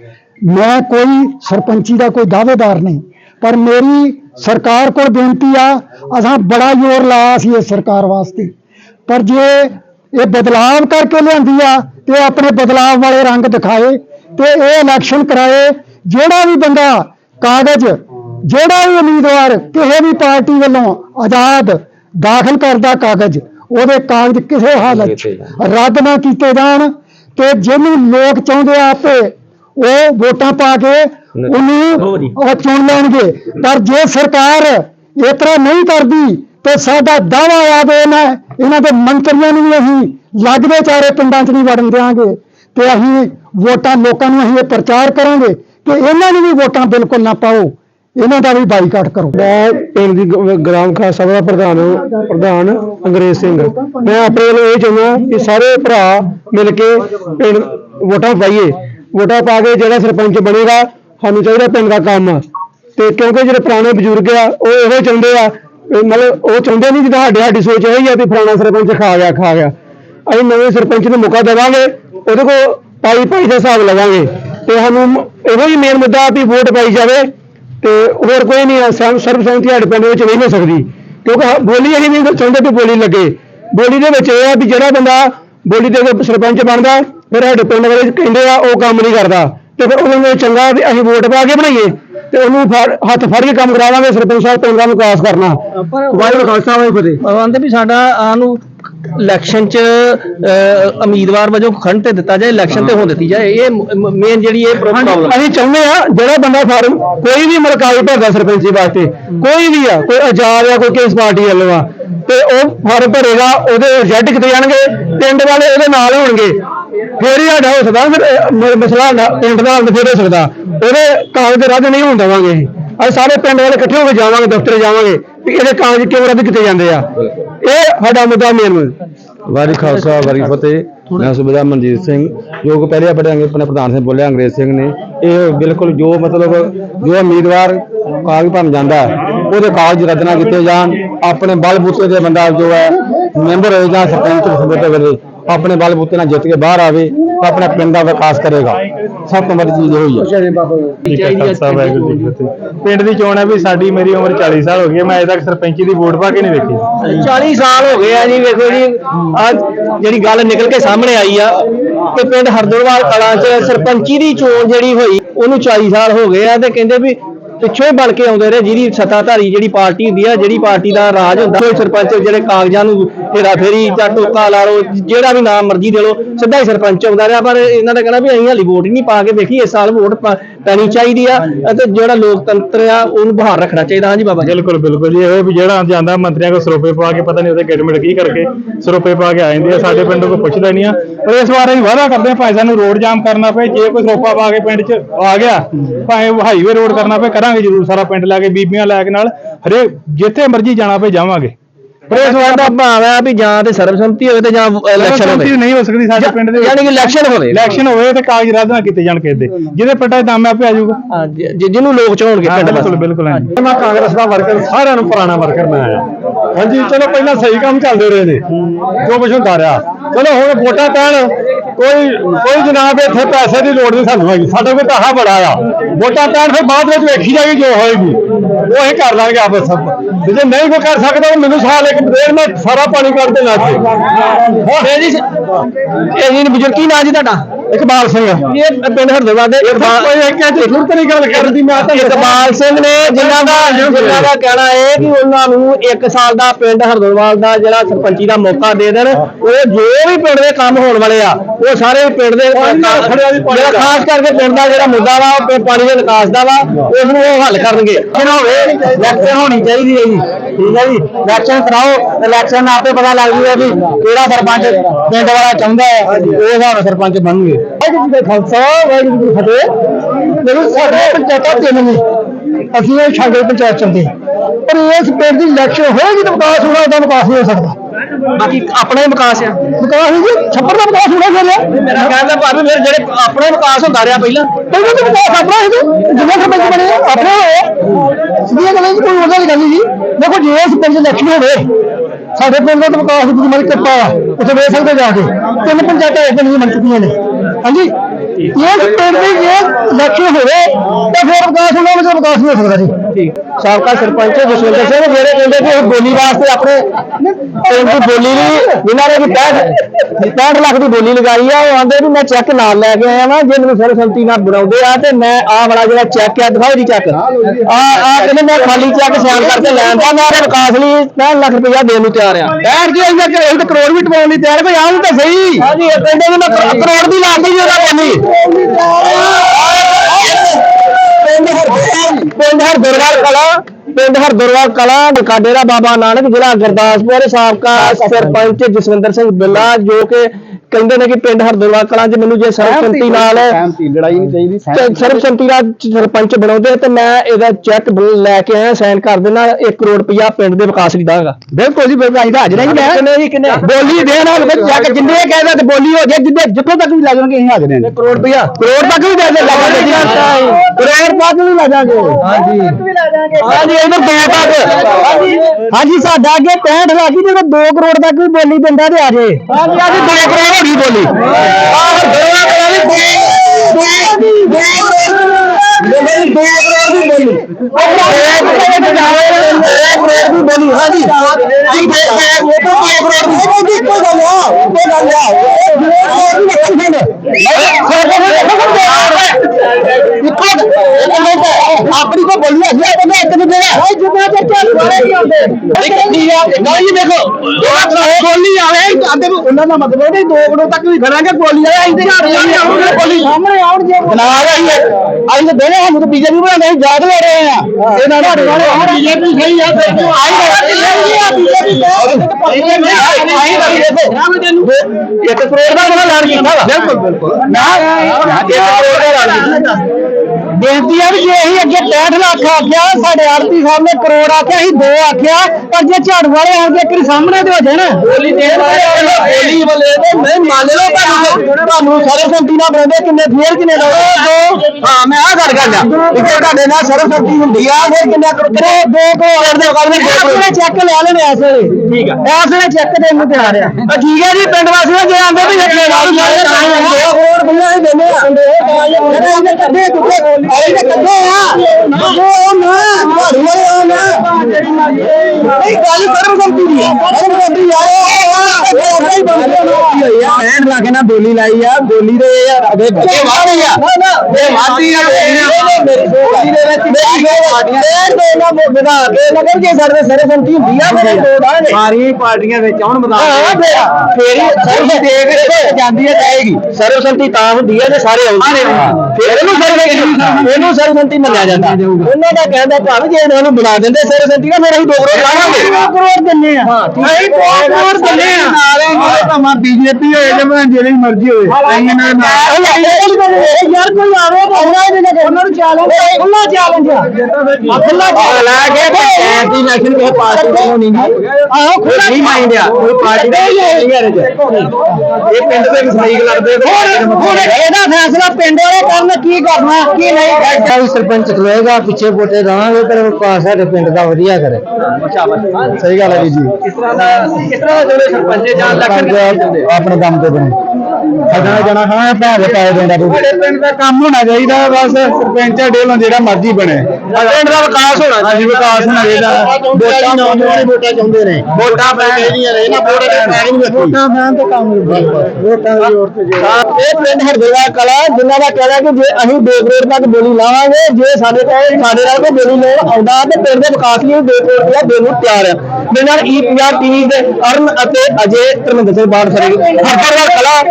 ਮੈਂ ਕੋਈ ਸਰਪੰਚੀ ਦਾ ਕੋਈ ਦਾਅਵੇਦਾਰ ਨਹੀਂ, ਪਰ ਮੇਰੀ ਸਰਕਾਰ ਕੋਲ ਬੇਨਤੀ ਆ, ਅਸਾਂ ਬੜਾ ਜ਼ੋਰ ਲਾਇਆ ਸੀ ਇਸ ਸਰਕਾਰ ਵਾਸਤੇ। ਪਰ ਜੇ ਇਹ ਬਦਲਾਵ ਕਰਕੇ ਲਿਆਂਦੀ ਆ, ਤੇ ਆਪਣੇ ਬਦਲਾਵ ਵਾਲੇ ਰੰਗ ਦਿਖਾਏ, ਤੇ ਇਹ ਇਲੈਕਸ਼ਨ ਕਰਾਏ, ਜਿਹੜਾ ਵੀ ਬੰਦਾ ਕਾਗਜ਼ ਜਿਹੜਾ ਵੀ ਉਮੀਦਵਾਰ ਕਿਸੇ ਵੀ ਪਾਰਟੀ ਵੱਲੋਂ ਆਜ਼ਾਦ ਦਾਖਲ ਕਰਦਾ ਕਾਗਜ਼ ਉਹਦੇ ਕਾਗਜ਼ ਕਿਸੇ ਹਾਲਤ 'ਚ ਰੱਦ ਨਾ ਕੀਤੇ ਜਾਣ ਤੇ ਜਿਹਨੂੰ ਲੋਕ ਚਾਹੁੰਦੇ ਆ ਆਪੇ ਉਹ ਵੋਟਾਂ ਪਾ ਕੇ ਉਹਨੂੰ ਉਹ ਚੁਣ ਲੈਣਗੇ। ਪਰ ਜੇ ਸਰਕਾਰ ਇਸ ਤਰ੍ਹਾਂ ਨਹੀਂ ਕਰਦੀ ਤੇ ਸਾਡਾ ਦਾਵਾ ਆ ਦੇ ਇਹਨਾਂ ਦੇ ਮੰਤਰੀਆਂ ਨੂੰ ਵੀ ਅਸੀਂ ਲੱਗਦੇ ਚਾਰੇ ਪਿੰਡਾਂ 'ਚ ਨਹੀਂ ਵੜਨ ਦਿਆਂਗੇ ਤੇ ਅਸੀਂ ਵੋਟਾਂ ਲੋਕਾਂ ਨੂੰ ਅਸੀਂ ਇਹ ਪ੍ਰਚਾਰ ਕਰਾਂਗੇ ਕਿ ਇਹਨਾਂ ਨੂੰ ਵੀ ਵੋਟਾਂ ਬਿਲਕੁਲ ਨਾ ਪਾਓ। ਇਹਨਾਂ ਦਾ ਵੀ ਬਾਈਕਾਟ ਕਰੋ। ਮੈਂ ਪਿੰਡ ਦੀ ਗ- ਗ੍ਰਾਮ ਖਾਸ ਸਭਾ ਦਾ ਪ੍ਰਧਾਨ ਪ੍ਰਧਾਨ ਅੰਗਰੇਜ਼ ਸਿੰਘ। ਮੈਂ ਆਪਣੇ ਵੱਲੋਂ ਇਹ ਚਾਹੁੰਦਾ ਕਿ ਸਾਰੇ ਭਰਾ ਮਿਲ ਕੇ ਪਿੰਡ ਵੋਟਾਂ ਪਾਈਏ। ਵੋਟਾਂ ਪਾ ਕੇ ਜਿਹੜਾ ਸਰਪੰਚ ਬਣੇਗਾ, ਸਾਨੂੰ ਚਾਹੀਦਾ ਪਿੰਡ ਦਾ ਕੰਮ। ਤੇ ਕਿਉਂਕਿ ਜਿਹੜੇ ਪੁਰਾਣੇ ਬਜ਼ੁਰਗ ਆ, ਉਹ ਇਹੋ ਚਾਹੁੰਦੇ ਆ ਵੀ ਮਤਲਬ ਉਹ ਚਾਹੁੰਦੇ ਨਹੀਂ ਜਿੱਦਾਂ ਸਾਡੇ ਸਾਡੀ ਸੋਚ ਇਹ ਆ ਵੀ ਪੁਰਾਣਾ ਸਰਪੰਚ ਖਾ ਗਿਆ ਖਾ ਗਿਆ। ਅਸੀਂ ਨਵੇਂ ਸਰਪੰਚ ਨੂੰ ਮੌਕਾ ਦੇਵਾਂਗੇ, ਉਹਦੇ ਕੋਲ ਪਾਈ ਪਾਈ ਦਾ ਹਿਸਾਬ ਲਵਾਂਗੇ। ਤੇ ਸਾਨੂੰ ਮ- ਇਹੋ ਹੀ ਮੇਨ ਮੁੱਦਾ ਵੀ ਵੋਟ ਪਾਈ ਜਾਵੇ। ਤੇ ਹੋਰ ਕੋਈ ਨਹੀਂ ਹੈ। ਸਰਬ ਸਰਬਸੰਮਤੀ ਸਾਡੇ ਪਿੰਡ ਵਿੱਚ ਨਹੀਂ ਹੋ ਸਕਦੀ। ਕਿਉਂਕਿ ਹ- ਬੋਲੀ ਅਸੀਂ ਨਹੀਂ ਚਾਹੁੰਦੇ ਵੀ ਬੋਲੀ ਲੱਗੇ। ਬੋਲੀ ਦੇ ਵਿੱਚ ਇਹ ਆ ਵੀ ਜਿਹੜਾ ਬੰਦਾ ਬੋਲੀ ਦੇ ਕੇ ਸਰਪੰਚ ਬਣਦਾ ਫਿਰ ਸਾਡੇ ਪਿੰਡ ਵਾਲੇ ਕਹਿੰਦੇ ਆ ਉਹ ਕੰਮ ਨਹੀਂ ਕਰਦਾ। ਤੇ ਫਿਰ ਉਹਨਾਂ ਨੂੰ ਚੰਗਾ ਵੀ ਅਸੀਂ ਵੋਟ ਪਾ ਕੇ ਬਣਾਈਏ। ਤੇ ਉਹਨੂੰ ਫੜ- ਹੱਥ ਫੜ ਕੇ ਕੰਮ ਕਰਾਵਾਂਗੇ ਸਰਪੰਚ ਸਾਹਿਬ ਪਿੰਡ ਦਾ ਵਿਕਾਸ ਕਰਨਾ। ਵਾਹਿਗੁਰੂ ਖਾਲਸਾ ਵਾਹਿਗੁਰੂ ਫਤਿਹ। ਆਂਦੇ ਵੀ ਸਾਡਾ ਆਨੂੰ ਇਲੈਕਸ਼ਨ ਚ ਉਮੀਦਵਾਰ ਵਜੋਂ ਖੰਡ ਤੇ ਦਿੱਤਾ ਜਾਏ ਇਲੈਕਸ਼ਨ ਤੇ ਹੋਣ ਦਿੱਤੀ ਜਾਏ ਇਹ ਮੇਨ ਜਿਹੜੀ ਇਹ ਪ੍ਰੋਬਲਮ ਅਸੀਂ ਚਾਹੁੰਦੇ ਆ ਜਿਹੜਾ ਬੰਦਾ ਫਾਰਮ ਕੋਈ ਵੀ ਮਲਕਾਈ ਭਰਦਾ ਸਰਪੰਚੀ ਵਾਸਤੇ ਕੋਈ ਵੀ ਆ ਕੋਈ ਆਜ਼ਾਦ ਆ ਕੋਈ ਕਿਸ ਪਾਰਟੀ ਵੱਲੋਂ ਆ ਤੇ ਉਹ ਫਾਰਮ ਭਰੇਗਾ ਉਹਦੇ ਰਿਜ਼ਲਟ ਕਿਤੇ ਜਾਣਗੇ ਪਿੰਡ ਵਾਲੇ ਉਹਦੇ ਨਾਲ ਹੋਣਗੇ। ਫੇਰ ਹੀ ਸਾਡਾ ਹੋ ਸਕਦਾ ਫਿਰ ਮਸਲਾ ਪਿੰਡ ਦਾ ਹੱਲ ਫੇਰ ਹੋ ਸਕਦਾ। ਉਹਦੇ ਕਾਗਜ਼ ਰੱਦ ਨਹੀਂ ਹੋਣ ਦੇਵਾਂਗੇ ਅਸੀਂ ਸਾਰੇ ਪਿੰਡ ਵਾਲੇ ਇਕੱਠੇ ਹੋ ਕੇ ਜਾਵਾਂਗੇ ਦਫ਼ਤਰ ਜਾਵਾਂਗੇ। ਵੀ ਇਹਦੇ ਕਾਗਜ਼ ਕਿਉਂ ਰੱਦ ਕੀਤੇ ਜਾਂਦੇ ਆ। ਇਹ ਸਾਡਾ ਮੁੱਦਾ ਮੇਨ ਵਾਰੀ ਖਾਲਸਾ ਵਾਰੀ ਫਤਿਹ। ਮੈਂ ਸੁਬੇਦਾਰ ਮਨਜੀਤ ਸਿੰਘ। ਜੋ ਕਿ ਪਹਿਲੇ ਆਪਣੇ ਆਪਣੇ ਪ੍ਰਧਾਨ ਸਿੰਘ ਬੋਲਿਆ ਅੰਗਰੇਜ਼ ਸਿੰਘ ਨੇ। ਇਹ ਬਿਲਕੁਲ ਜੋ ਮਤਲਬ ਜੋ ਉਮੀਦਵਾਰ ਕਾਗਜ਼ ਭਰਨ ਜਾਂਦਾ ਉਹਦੇ ਕਾਗਜ਼ ਰੱਦ ਨਾ ਕੀਤੇ ਜਾਣ। ਆਪਣੇ ਬਲ ਬੂਤੇ ਦੇ ਬੰਦਾ ਜੋ ਹੈ ਮੈਂਬਰ ਹੋਏ ਜਾਂ ਸਰਪੰਚ ਹੋਵੇ ਆਪਣੇ ਬਲ ਬੂਤੇ ਨਾਲ ਜਿੱਤ ਕੇ ਬਾਹਰ ਆਵੇ ਤਾਂ ਆਪਣੇ ਪਿੰਡ ਦਾ ਵਿਕਾਸ ਕਰੇਗਾ। ਸਭ ਤੋਂ ਵੱਡੀ ਚੀਜ਼ ਇਹ ਹੋਈ ਹੈ। ਪਿੰਡ ਦੀ ਚੋਣ ਹੈ ਵੀ ਸਾਡੀ ਮੇਰੀ ਉਮਰ 40 ਸਾਲ ਹੋ ਗਈ ਹੈ ਮੈਂ ਅਜੇ ਤੱਕ ਸਰਪੰਚੀ ਦੀ ਵੋਟ ਪਾ ਕੇ ਨਹੀਂ ਵੇਖੀ। 40 ਸਾਲ ਹੋ ਗਏ ਆ ਜੀ ਵੇਖੋ ਜੀ। ਅੱਜ ਜਿਹੜੀ ਗੱਲ ਨਿਕਲ ਕੇ ਸਾਹਮਣੇ ਆਈ ਆ ਕਿ ਪਿੰਡ ਹਰਦਰਵਾਲ ਕਲਾਂ 'ਚ ਸਰਪੰਚੀ ਦੀ ਚੋਣ ਜਿਹੜੀ ਹੋਈ ਉਹਨੂੰ 40 ਸਾਲ ਹੋ ਗਏ ਆ ਤੇ ਕਹਿੰਦੇ ਵੀ ਪਿੱਛੋਂ ਹੀ ਬਣ ਕੇ ਆਉਂਦੇ ਰਹੇ, ਜਿਹਦੀ ਸੱਤਾਧਾਰੀ ਜਿਹੜੀ ਪਾਰਟੀ ਹੁੰਦੀ ਆ, ਜਿਹੜੀ ਪਾਰਟੀ ਦਾ ਰਾਜ ਹੁੰਦਾ, ਉਹ ਸਰਪੰਚ ਜਿਹੜੇ ਕਾਗਜ਼ਾਂ ਨੂੰ ਹੇਰਾ ਫੇਰੀ ਜਾਂ ਟੋਕਾ ਲਾ ਲਓ, ਜਿਹੜਾ ਵੀ ਨਾਮ ਮਰਜ਼ੀ ਦੇ ਲਓ, ਸਿੱਧਾ ਹੀ ਸਰਪੰਚ ਆਉਂਦਾ ਰਿਹਾ, ਪਰ ਇਹਨਾਂ ਦਾ ਕਹਿਣਾ ਵੀ ਅਸੀਂ ਹਾਲੀ ਵੋਟ ਹੀ ਨਹੀਂ ਪਾ ਕੇ ਵੇਖੀ, ਇਸ ਸਾਲ ਵੋਟ ਪਾ- ਪੈਣੀ ਚਾਹੀਦੀ ਆ ਅਤੇ ਜਿਹੜਾ ਲੋਕਤੰਤਰ ਆ ਉਹਨੂੰ ਬਹਾਰ ਰੱਖਣਾ ਚਾਹੀਦਾ। ਹਾਂਜੀ ਬਾਬਾ ਜੀ। ਬਿਲਕੁਲ ਬਿਲਕੁਲ ਜੀ। ਇਹ ਵੀ ਜਿਹੜਾ ਜਾਂਦਾ ਮੰਤਰੀਆਂ ਕੋ ਸਰੋਪੇ ਪਾ ਕੇ ਪਤਾ ਨਹੀਂ ਉਹਦੇ ਗਿੜਮਿੜ ਕੀ ਕਰਕੇ ਸਰੋਪੇ ਪਾ ਕੇ ਆ ਜਾਂਦੇ ਆ। ਸਾਡੇ ਪਿੰਡ ਕੋਈ ਪੁੱਛਦਾ ਨਹੀਂ ਆ। ਪਰ ਇਸ ਵਾਰ ਅਸੀਂ ਵਾਅਦਾ ਕਰਦੇ ਆ ਭਾਈ ਸਾਨੂੰ ਰੋਡ ਜਾਮ ਕਰਨਾ ਪਏ। ਜੇ ਕੋਈ ਸਰੋਪਾ ਪਾ ਕੇ ਪਿੰਡ 'ਚ ਆ ਗਿਆ ਭਾਵੇਂ ਹਾਈਵੇ ਰੋਡ ਕਰਨਾ ਪਏ ਕਰਾਂਗੇ ਜ਼ਰੂਰ ਸਾਰਾ ਪਿੰਡ ਲੈ ਕੇ ਬੀਬੀਆਂ ਲੈ ਕੇ ਨਾਲ। ਹਰੇਕ ਜਿੱਥੇ ਮਰਜ਼ੀ ਜਾਣਾ ਪਏ ਜਾਵਾਂਗੇ। ਪਰ ਇਸ ਵਾਰ ਦਾ ਭਾਵ ਹੈ ਵੀ ਜਾਂ ਤੇ ਸਰਬਸੰਮਤੀ ਹੋਵੇ ਤੇ ਜਾਂ ਇਲੈਕਸ਼ਨ ਹੋਵੇ। ਨਹੀਂ ਹੋ ਸਕਦੀ ਸਾਡੇ ਪਿੰਡ ਦੇ ਯਾਨੀ ਕਿ ਇਲੈਕਸ਼ਨ ਹੋਵੇ। ਇਲੈਕਸ਼ਨ ਹੋਵੇ ਤੇ ਕਾਗਜ਼ ਰੱਦ ਨਾ ਕੀਤੇ ਜਾਣ ਕਿਸੇ ਦੇ। ਜਿਹਦੇ ਪਿੰਡਾਂ 'ਚ ਦਮ ਆਪੇ ਆ ਜਾਊਗਾ। ਹਾਂ, ਜਿ- ਜਿ- ਜਿਹਨੂੰ ਲੋਕ ਚਾਹਣਗੇ ਪਿੰਡ ਬਿਲਕੁਲ ਬਿਲਕੁਲ ਹਾਂਜੀ। ਮੈਂ ਕਾਂਗਰਸ ਦਾ ਵਰਕਰ ਸਾਰਿਆਂ ਨੂੰ ਪੁਰਾਣਾ ਵਰਕਰ ਮੈਂ ਆਇਆ। ਹਾਂਜੀ ਚਲੋ ਪਹਿਲਾਂ ਸਹੀ ਕੰਮ ਚੱਲਦੇ ਰਹੇ ਨੇ। ਜੋ ਕੁਛ ਹੁੰਦਾ ਰਿਹਾ। ਚਲੋ ਹੁਣ ਵੋਟਾਂ ਪੈਣ ਕੋਈ ਕੋਈ ਜਨਾਬ ਇੱਥੇ ਪੈਸੇ ਦੀ ਲੋੜ ਨਹੀਂ ਸਾਨੂੰ ਹੈਗੀ। ਸਾਡੇ ਕੋਲ ਪੈਸਾ ਬੜਾ ਆ। ਵੋਟਾਂ ਪੈਣ ਫਿਰ ਬਾਅਦ ਵਿੱਚ ਵੇਖੀ ਜਾਏਗੀ ਜੋ ਹੋਏਗੀ। ਉਹ ਅਸੀਂ ਕਰ ਲਾਂਗੇ ਆਪਸ ਸਭ ਜੇ ਨਹੀਂ ਕੋਈ ਕਰ ਸਕਦਾ ਉਹ ਮੈਨੂੰ ਸਾਲ ਦੇਰ ਮੈਂ ਸਾਰਾ ਪਾਣੀ ਕੱਢ ਦੇਣਾ ਇੱਥੇ ਇਹ ਜੀ ਇਹ ਜੀ ਬਜ਼ੁਰਗ ਕੀ ਨਾਂ ਜੀ ਤੁਹਾਡਾ? ਇਕਬਾਲ ਸਿੰਘ। ਇਹ ਪਿੰਡ ਹਰਦਵਾਲ ਦੇ ਕੋਈ ਇੱਕ ਝੂਠ ਨਹੀਂ ਗੱਲ ਕਰਦੀ ਮੈਂ ਤਾਂ ਇਕਬਾਲ ਸਿੰਘ ਨੇ ਜਿਨ੍ਹਾਂ ਦਾ ਜਿਨ੍ਹਾਂ ਦਾ ਕਹਿਣਾ ਹੈ ਕਿ ਉਹਨਾਂ ਨੂੰ 1 ਸਾਲ ਦਾ ਪਿੰਡ ਹਰਦਵਾਲ ਦਾ ਜਿਹੜਾ ਸਰਪੰਚੀ ਦਾ ਮੌਕਾ ਦੇ ਦੇਣ। ਉਹ ਜੋ ਵੀ ਪਿੰਡ ਦੇ ਕੰਮ ਹੋਣ ਵਾਲੇ ਆ ਉਹ ਸਾਰੇ ਪਿੰਡ ਦੇ ਜਿਹੜਾ ਖਾਸ ਕਰਕੇ ਪਿੰਡ ਦਾ ਜਿਹੜਾ ਮੁੱਦਾ ਵਾ ਉਹ ਪਾਣੀ ਦੇ ਨਿਕਾਸ ਦਾ ਵਾ ਉਸ ਨੂੰ ਉਹ ਹੱਲ ਕਰਨਗੇ। ਇਲੈਕਸ਼ਨ ਹੋਵੇ ਇਲੈਕਸ਼ਨ ਹੋਣੀ ਚਾਹੀਦੀ ਹੈ ਜੀ। ਠੀਕ ਹੈ ਜੀ? ਇਲੈਕਸ਼ਨ ਕਰਾਓ। ਇਲੈਕਸ਼ਨ ਆਪੇ ਪਤਾ ਲੱਗ ਜੂਗਾ ਵੀ ਕਿਹੜਾ ਸਰਪੰਚ ਪਿੰਡ ਵਾਲਾ ਚਾਹੁੰਦਾ ਹੈ, ਉਹ ਹਿਸਾਬ ਸਰਪੰਚ ਬਣਨਗੇ। ਵਾਹਿਗੁਰੂ ਜੀ ਦਾ ਖਾਲਸਾ, ਵਾਹਿਗੁਰੂ ਜੀ ਕੀ ਫਤਿਹ। ਮੇਰੇ ਸਾਡੇ ਪੰਚਾਇਤਾਂ ਤਿੰਨ ਨੇ। ਅਸੀਂ ਇਹ ਛਾਂਗੇ ਪੰਚਾਇਤ ਚੰਦੇ ਪਰ ਇਸ ਪਿੰਡ ਦੀ ਇਲੈਕਸ਼ਨ ਹੋਏਗੀ ਤਾਂ ਵਿਕਾਸ ਹੋਣਾ, ਤਾਂ ਵਿਕਾਸ ਨਹੀਂ ਹੋ ਸਕਦਾ। ਬਾਕੀ ਆਪਣਾ ਹੀ ਵਿਕਾਸ ਆ। ਵਿਕਾਸ ਨਹੀਂ ਜੀ ਛੱਪੜ ਦਾ ਵਿਕਾਸ ਹੋਣਾ ਫਿਰ ਮੇਰਾ ਕਹਿਣ ਦਾ ਭਾਵ ਫਿਰ ਜਿਹੜੇ ਆਪਣਾ ਹੀ ਵਿਕਾਸ ਹੁੰਦਾ ਰਿਹਾ ਪਹਿਲਾਂ। ਪਹਿਲਾਂ ਤਾਂ ਵਿਕਾਸ ਆਪਣਾ ਹੈ ਜੀ ਜਿੰਨਾ ਸਰਪੰਚ ਬਣੇ ਆਪਣਾ ਹੋਇਆ ਸਿੱਧੀਆਂ ਗੱਲਾਂ ਜੀ ਕੋਈ ਉਹਦਾ ਗੱਲ ਨਹੀਂ ਜੀ। ਦੇਖੋ ਜੇ ਇਸ ਪਿੰਡ ਇਲੈਕਸ਼ਨ ਹੋਵੇ ਸਾਡੇ ਪਿੰਡ ਦਾ ਵਿਕਾਸ ਦੀ ਮਨ ਕਿਰਪਾ ਆ। ਉੱਥੇ ਵੇਖ ਸਕਦੇ ਜਾ ਕੇ। ਤਿੰਨ ਪੰਚਾਇਤਾਂ ਪਿੰਡ ਦੀ ਬਣ ਚੁੱਕੀਆਂ ਨੇ। ਹਾਂਜੀ? ਇਹ ਪਿੰਡ ਦੀ ਜੇ ਇਲੈਕਸ਼ਨ ਹੋਵੇ ਤਾਂ ਵਿਕਾਸ ਹੋਣਾ ਮਤਲਬ ਵਿਕਾਸ ਨਹੀਂ ਹੋ ਸਕਦਾ ਜੀ। ਠੀਕ। ਸਾਬਕਾ ਸਰਪੰਚ ਜਸਵਿੰਦਰ ਸਿੰਘ ਜਿਹੜੇ ਕਹਿੰਦੇ ਕਿ ਉਹ ਬੋਲੀ ਵਾਸਤੇ ਆਪਣੇ ਪਿੰਡ ਦੀ ਬੋਲੀ ਲਈ ਜਿਨ੍ਹਾਂ ਨੇ ਵੀ 65 65 ਲੱਖ ਦੀ ਬੋਲੀ ਲਗਾਈ ਆ ਉਹ ਆਂਦੇ ਵੀ ਮੈਂ ਚੈੱਕ ਨਾਲ ਲੈ ਕੇ ਆਇਆ ਵਾਂ ਜੇ ਮੈਨੂੰ ਸਰਬਸੰਮਤੀ ਨਾਲ ਬਣਾਉਂਦੇ ਆ ਤੇ ਮੈਂ ਆਹ ਵਾਲਾ ਜਿਹੜਾ ਚੈੱਕ ਆ ਦਿਖਾਓ ਜੀ ਚੈੱਕ ਆ ਆ ਕਹਿੰਦੇ ਮੈਂ ਖਾਲੀ ਚੈੱਕ ਸਾਈਨ ਕਰਕੇ ਲੈਣ ਦਾ ਮੈਂ ਆਪਣੇ ਵਿਕਾਸ ਲਈ 65 ਲੱਖ ਰੁਪਇਆ ਦੇਣ ਨੂੰ ਤਿਆਰ ਆ। ਯਾਰ ਕੀ ਇੰਨਾ ਕਿ ਇਹ ਕਰੋੜ ਵੀ ਟਵਾਉਣ ਲਈ ਤਿਆਰ ਕੋਈ ਆਉਂ ਤਾਂ ਸਹੀ। ਹਾਂਜੀ ਇਹ ਕਹਿੰਦੇ ਵੀ ਮੈਂ ਕਰੋ- ਕਰੋੜ ਦੀ ਲਾਤੀ ਜੀ ਉਹਦਾ ਬੋਲੀ ਪਿੰਡ ਹਰ ਪਿੰਡ ਹਰਦਰਵਾਲ ਕਲਾ, ਪਿੰਡ ਹਰਦਰਵਾਲ ਕਲਾ ਡੇਰਾ ਬਾਬਾ ਨਾਨਕ ਜ਼ਿਲ੍ਹਾ ਗੁਰਦਾਸਪੁਰ, ਸਾਬਕਾ ਸਰਪੰਚ ਜਸਵਿੰਦਰ ਸਿੰਘ ਬਿੱਲਾ, ਜੋ ਕਿ ਕਹਿੰਦੇ ਨੇ ਕਿ ਪਿੰਡ ਹਰਦਰਵਾਲ ਕਲਾ 'ਚ ਮੈਨੂੰ ਜੇ ਸਰਬਸੰਮਤੀ ਨਾਲ ਸਹਿਮਤੀ ਲੜਾਈ ਨਹੀਂ ਚਾਹੀਦੀ ਨਾਲ ਸਰਪੰਚ ਬਣਾਉਂਦੇ ਤੇ ਮੈਂ ਇਹਦਾ ਚੈੱਕ ਲੈ ਕੇ ਆਇਆ ਸਾਈਨ ਕਰ ਦੇਣਾ 1 ਕਰੋੜ ਰੁਪਇਆ ਪਿੰਡ ਦੇ ਵਿਕਾਸ ਲਈ ਦਾਂਗਾ। ਬਿਲਕੁਲ ਜੀ ਬਿਲਕੁਲ ਅਸੀਂ ਹਾਜ਼ਰ ਹਾਂ ਜੀ ਮੈਂ ਕਿੰਨੇ ਜੀ ਕਿੰਨੇ? ਬੋਲੀ ਦੇਣ ਨਾਲ ਵਿੱਚ ਜਾ ਕੇ ਜਿੰਨੇ ਕਹਿੰਦਾ ਤੇ ਬੋਲੀ ਹੋ ਜਾਏ ਜਿੱਦੇ ਜਿੱਥੋਂ ਤੱਕ ਵੀ ਲੈ ਜਾਣਗੇ ਅਸੀਂ ਹਾਜ਼ਰ ਹਾਂ ਕਰੋੜ ਰੁਪਇਆ? ਕਰੋੜ ਤੱਕ ਵੀ ਦੇ ਦੇ ਲਾਵਾਂਗੇ ਜੀ। ਕਰੋੜ ਤੱਕ ਵੀ ਲੈ ਜਾਾਂਗੇ ਹਾਂਜੀ। ਹਾਂਜੀ ਇਹਨੂੰ ਦੋ ਤੱਕ ਹਾਂਜੀ। ਸਾਡਾ ਅੱਗੇ 65 ਲੱਖ ਜਦੋਂ 2 ਕਰੋੜ ਤੱਕ ਵੀ ਬੋਲੀ ਦਿੰਦਾ ਤੇ ਆ ਜੇ। ਹਾਂਜੀ ਅੱਜ 2 ਕਰੋੜ ਗਈ ਬੋਲੀ। ਆਹ ਦੋ ਕਰੋੜ ਦੀ ਬੋਲੀ ਹਾਂਜੀ ਆਪਣੀ ਕੋ ਬੋਲੀ ਹੈ ਜੇ ਮੈਂ ਇੱਕ ਨੂੰ ਦੇਣਾ ਜਿੰਨਾ ਤੇ ਚੱਲ ਸਾਰੇ ਨਹੀਂ ਆਉਂਦੇ ਨਹੀਂ ਆ ਨਹੀਂ ਦੇਖੋ ਬੋਲੀ ਆਵੇ ਆਂਦੇ ਉਹਨਾਂ ਦਾ ਮਤਲਬ ਨਹੀਂ ਦੋ ਕਰੋੜ ਤੱਕ ਵੀ ਖੜਾਂਗੇ ਬੋਲੀ ਆਵੇ ਅਸੀਂ ਤੇ ਘਰ ਜਾਣੇ ਆਉਣਗੇ ਬੋਲੀ ਸਾਹਮਣੇ ਆਉਣ ਜੇ ਬਣਾ ਰਹੀ ਹੈ ਅਸੀਂ ਤਾਂ ਦੇਣੇ ਸਾਨੂੰ ਤਾਂ ਬੀਜੇਪੀ ਬਣਾਉਂਦੇ ਅਸੀਂ ਜਾਗ ਲੈ ਰਹੇ ਆ ਇਹਨਾਂ ਨੂੰ ਬੀਜੇਪੀ ਸਹੀ ਆ ਤੂੰ ਆਈ ਇੱਕ ਕਰੋੜ ਦਾ ਬਣਾ ਐਲਾਨ ਕੀਤਾ ਬਿਲਕੁਲ ਬਿਲਕੁਲ ਨਾ ਇੱਕ ਕਰੋੜ ਦਾ ਐਲਾਨ ਕੀਤਾ ਬੇਨਤੀ ਹੈ ਵੀ ਜੇ ਅਸੀਂ ਅੱਗੇ 65 ਲੱਖ ਆਖਿਆ ਸਾਡੇ ਆਰਤੀ ਸਾਹਿਬ ਨੇ ਕਰੋੜ ਆਖਿਆ ਅਸੀਂ 2 ਆਖਿਆ ਪਰ ਜੇ ਝਾੜੂ ਵਾਲੇ ਆਉਂਦੇ ਇੱਕ ਸਾਹਮਣੇ ਤੇ ਹੋ ਜਾਣ। ਬੋਲੀ ਦੇਣ ਵਾਲੇ ਬੋਲੀ ਵਾਲੇ ਤੇ ਮੈਂ ਮੰਨ ਲਓ ਤੁਹਾਨੂੰ ਤੁਹਾਨੂੰ ਸਰਵਸੰਮਤੀ ਨਾਲ ਬਣਾਉਂਦੇ ਕਿੰਨੇ ਫੇਰ ਕਿੰਨੇ ਦੋ ਹਾਂ ਮੈਂ ਆ ਗੱਲ ਕਰਦਾ। ਇੱਕ ਤੁਹਾਡੇ ਨਾਲ ਸਰਵਸੰਮਤੀ ਹੁੰਦੀ ਆ ਫਿਰ ਕਿੰਨੇ ਕਰੋ? ਦੋ ਕਰੋੜ ਦੇ। ਕਰਦੇ ਆਪਣੇ ਚੈੱਕ ਲੈ ਲੈਣੇ ਵੇਲੇ। ਠੀਕ ਆ। ਵੇਲੇ ਚੈੱਕ ਦੇਣ ਨੂੰ ਤਿਆਰ ਆ। ਠੀਕ ਹੈ ਜੀ ਪਿੰਡ ਵਾਸੀਆਂ ਜੇ ਆਂਦੇ ਵੀ ਇੱਕ ਨਾਲ ਸਾਰੇ ਦੋ ਕਰੋੜ ਬਿਨਾਂ ਹੀ ਦਿੰਦੇ ਆ। ਕੱਢੇ ਕੁੱਤੇ ਇਹਨੇ ਕੱਢੇ ਆ ਉਹ ਨਾ ਝਾੜੂ ਵਾਲੇ ਉਹ ਨਾ ਨਹੀਂ ਗੱਲ ਸਰਵਸੰਮਤੀ ਦੀ ਸਰਵਸੰਮਤੀ ਆ ਮੈਂ ਲਾ ਕੇ ਨਾ ਬੋਲੀ ਲਾਈ ਆ ਬੋਲੀ ਦੇ ਯਾਰ ਅਗੇ ਬੱਚੇ ਵਾੜੀ ਆ। ਇਹ ਵਾਦੀ ਆ ਬੋਲੀ ਦੇ ਵਿੱਚ ਮੇਰੀ ਪਾਰਟੀਆਂ ਦੇ ਨਾ ਵਧਾ ਕੇ ਨਗਰ ਜੇ ਸਾਡੇ ਸਰਵਸੰਮਤੀ ਹੁੰਦੀ ਆ ਮੇਰੇ ਦੋ ਦਾਂਗੇ ਸਾਰੀਆਂ ਪਾਰਟੀਆਂ ਵਿੱਚ ਆਉਣ ਕੇ। ਫੇਰ ਹੀ ਸਰਵਸੰਮਤੀ ਦੇ ਜਾਂਦੀ ਹੈ ਜਾਏਗੀ। ਸਰਵਸੰਮਤੀ ਤਾਂ ਹੁੰਦੀ ਹੈ ਜੇ ਸਾਰੇ ਆਉਂਦੇ ਨੇ। ਫਿਰ ਇਹਨੂੰ ਸਰਵਸੰਮਤੀ ਇਹਨੂੰ ਸਰਵਸੰਮਤੀ ਮੰਨਿਆ ਜਾਂਦਾ। ਉਹਨਾਂ ਦਾ ਕਹਿੰਦਾ ਭਾਵੇਂ ਜੇ ਇਹਨਾਂ ਨੂੰ ਬਣਾ ਦਿੰਦੇ ਸਰਵਸੰਮਤੀ ਦਾ ਫਿਰ ਅਸੀਂ ਦੋ ਕਰੋੜ ਲਾਵਾਂਗੇ। ਦੋ ਕਰੋੜ ਦਿੰਨੇ ਆ। ਹਾਂ ਅਸੀਂ ਦੋ ਕਰੋੜ ਦਿੰਨੇ ਆ। ਨਾਲੇ ਭਾਵੇਂ ਬੀਜੇਪੀ ਹੋਏ ਜਾਂ ਜਿਹੜੀ ਮਰਜ਼ੀ ਹੋਵੇ ਇਹਨਾਂ ਨਾਲ ਯਾਰ ਕੋਈ ਆਵੇ ਉਹਨਾਂ ਦੇ ਉਹਨਾਂ ਨੂੰ ਚੈਲੰਜ ਖੁੱਲਾ ਚੈਲੰਜ ਆ। ਖੁੱਲਾ ਲੈ ਕੇ ਪੰਚਾਇਤ ਦੀ ਇਲੈਕਸ਼ਨ ਕਿਸੇ ਪਾਰਟੀ ਦੀ ਹੋਣੀ ਨਹੀਂ। ਆਹੋ ਖੁੱਲਾ ਨਹੀਂ ਮੰਨਦੇ ਆ। ਕੋਈ ਪਾਰਟੀ ਦਾ ਨਹੀਂ ਹੈ ਇਹ ਪਿੰਡ ਦੇ ਵਸਨੀਕ ਲੜਦੇ ਤੇ ਹੁਣ ਹੁਣ ਇਹਦਾ ਫੈਸਲਾ ਪਿੰਡ ਵਾਲੇ ਕਰਨ ਕੀ ਕਰਨਾ ਕੀ ਨਹੀਂ ਕਰਨਾ। ਵੀ ਸਰਪੰਚ ਖਲੋਏਗਾ ਪਿੱਛੇ ਵੋਟੇ ਦਾਂਗੇ ਪਰ ਵਿਕਾਸ ਸਾਡੇ ਪਿੰਡ ਦਾ ਵਧੀਆ ਕਰੇ। ਸਹੀ ਗੱਲ ਹੈ ਜੀ। ਜੀ ਕਿਸ ਤਰ੍ਹਾਂ ਦਾ ਕਿਸ ਤਰ੍ਹਾਂ ਦਾ ਜਿਹੜੇ ਸਰਪੰਚ ਜਾਂ ਇਲੈਕਸ਼ਨ ਆਪਣੇ ਦਮ ਤੇ ਬਣੇ ਸਾਡਾ ਜਣਾ ਖਾਣਾ ਭੈਣ ਦੇ ਪੈਸੇ ਦੇਂਦਾ ਤੂੰ। ਸਾਡੇ ਪਿੰਡ ਦਾ ਕੰਮ ਹੋਣਾ ਚਾਹੀਦਾ ਬਸ ਸਰਪੰਚ ਢੇਲੋਂ ਜਿਹੜਾ ਮਰਜ਼ੀ ਬਣੇ। ਪਿੰਡ ਦਾ ਵਿਕਾਸ ਹੋਣਾ ਹਾਂਜੀ ਵਿਕਾਸ ਹੋਣਾ ਚਾਹੀਦਾ। ਵੋਟਾਂ ਨੌਜਵਾਨ ਵੋਟਾਂ ਚਾਹੁੰਦੇ ਨੇ। ਵੋਟਾਂ ਪੈਣ ਜਿਹੜੀਆਂ ਨੇ ਨਾ ਵੋਟਾਂ ਤੇ ਪੈਣ ਨਹੀਂ ਵੇਖੀ ਵੋਟਾਂ ਫੈਨ ਤੇ ਕੰਮ ਵੋਟਾਂ ਦੀ ਜ਼ੋਰ ਤੇ ਹਾਂ ਇਹ ਪਿੰਡ ਹਰਦੇਵਾ ਕਲਾ ਜਿਨ੍ਹਾਂ ਦਾ ਕਹਿਣਾ ਕਿ ਜੇ ਅਸੀਂ 2 ਕਰੋੜ ਤੱਕ ਬੋਲੀ ਲਾਵਾਂਗੇ ਜੇ ਸਾਡੇ ਕੋਲ ਸਾਡੇ ਨਾਲ ਕੋਈ ਬੋਲੀ ਲੈਣ ਆਉਂਦਾ ਤੇ ਪਿੰਡ ਦੇ ਵਿਕਾਸ ਲਈ 2 ਕਰੋੜ ਰੁਪਇਆ ਦੇਣ ਨੂੰ ਤਿਆਰ ਆ। ਮੇਰੇ ਨਾਲ ਈ ਪੰਜਾਬ ਟੀਵੀ ਦੇ ਅਰਨ ਅਤੇ ਅਜੇ ਧਰਮਿੰਦਰ ਸਿੰਘ ਬਾੜ ਸਰੀ ਹਰਦੇਵਾ ਕਲਾ।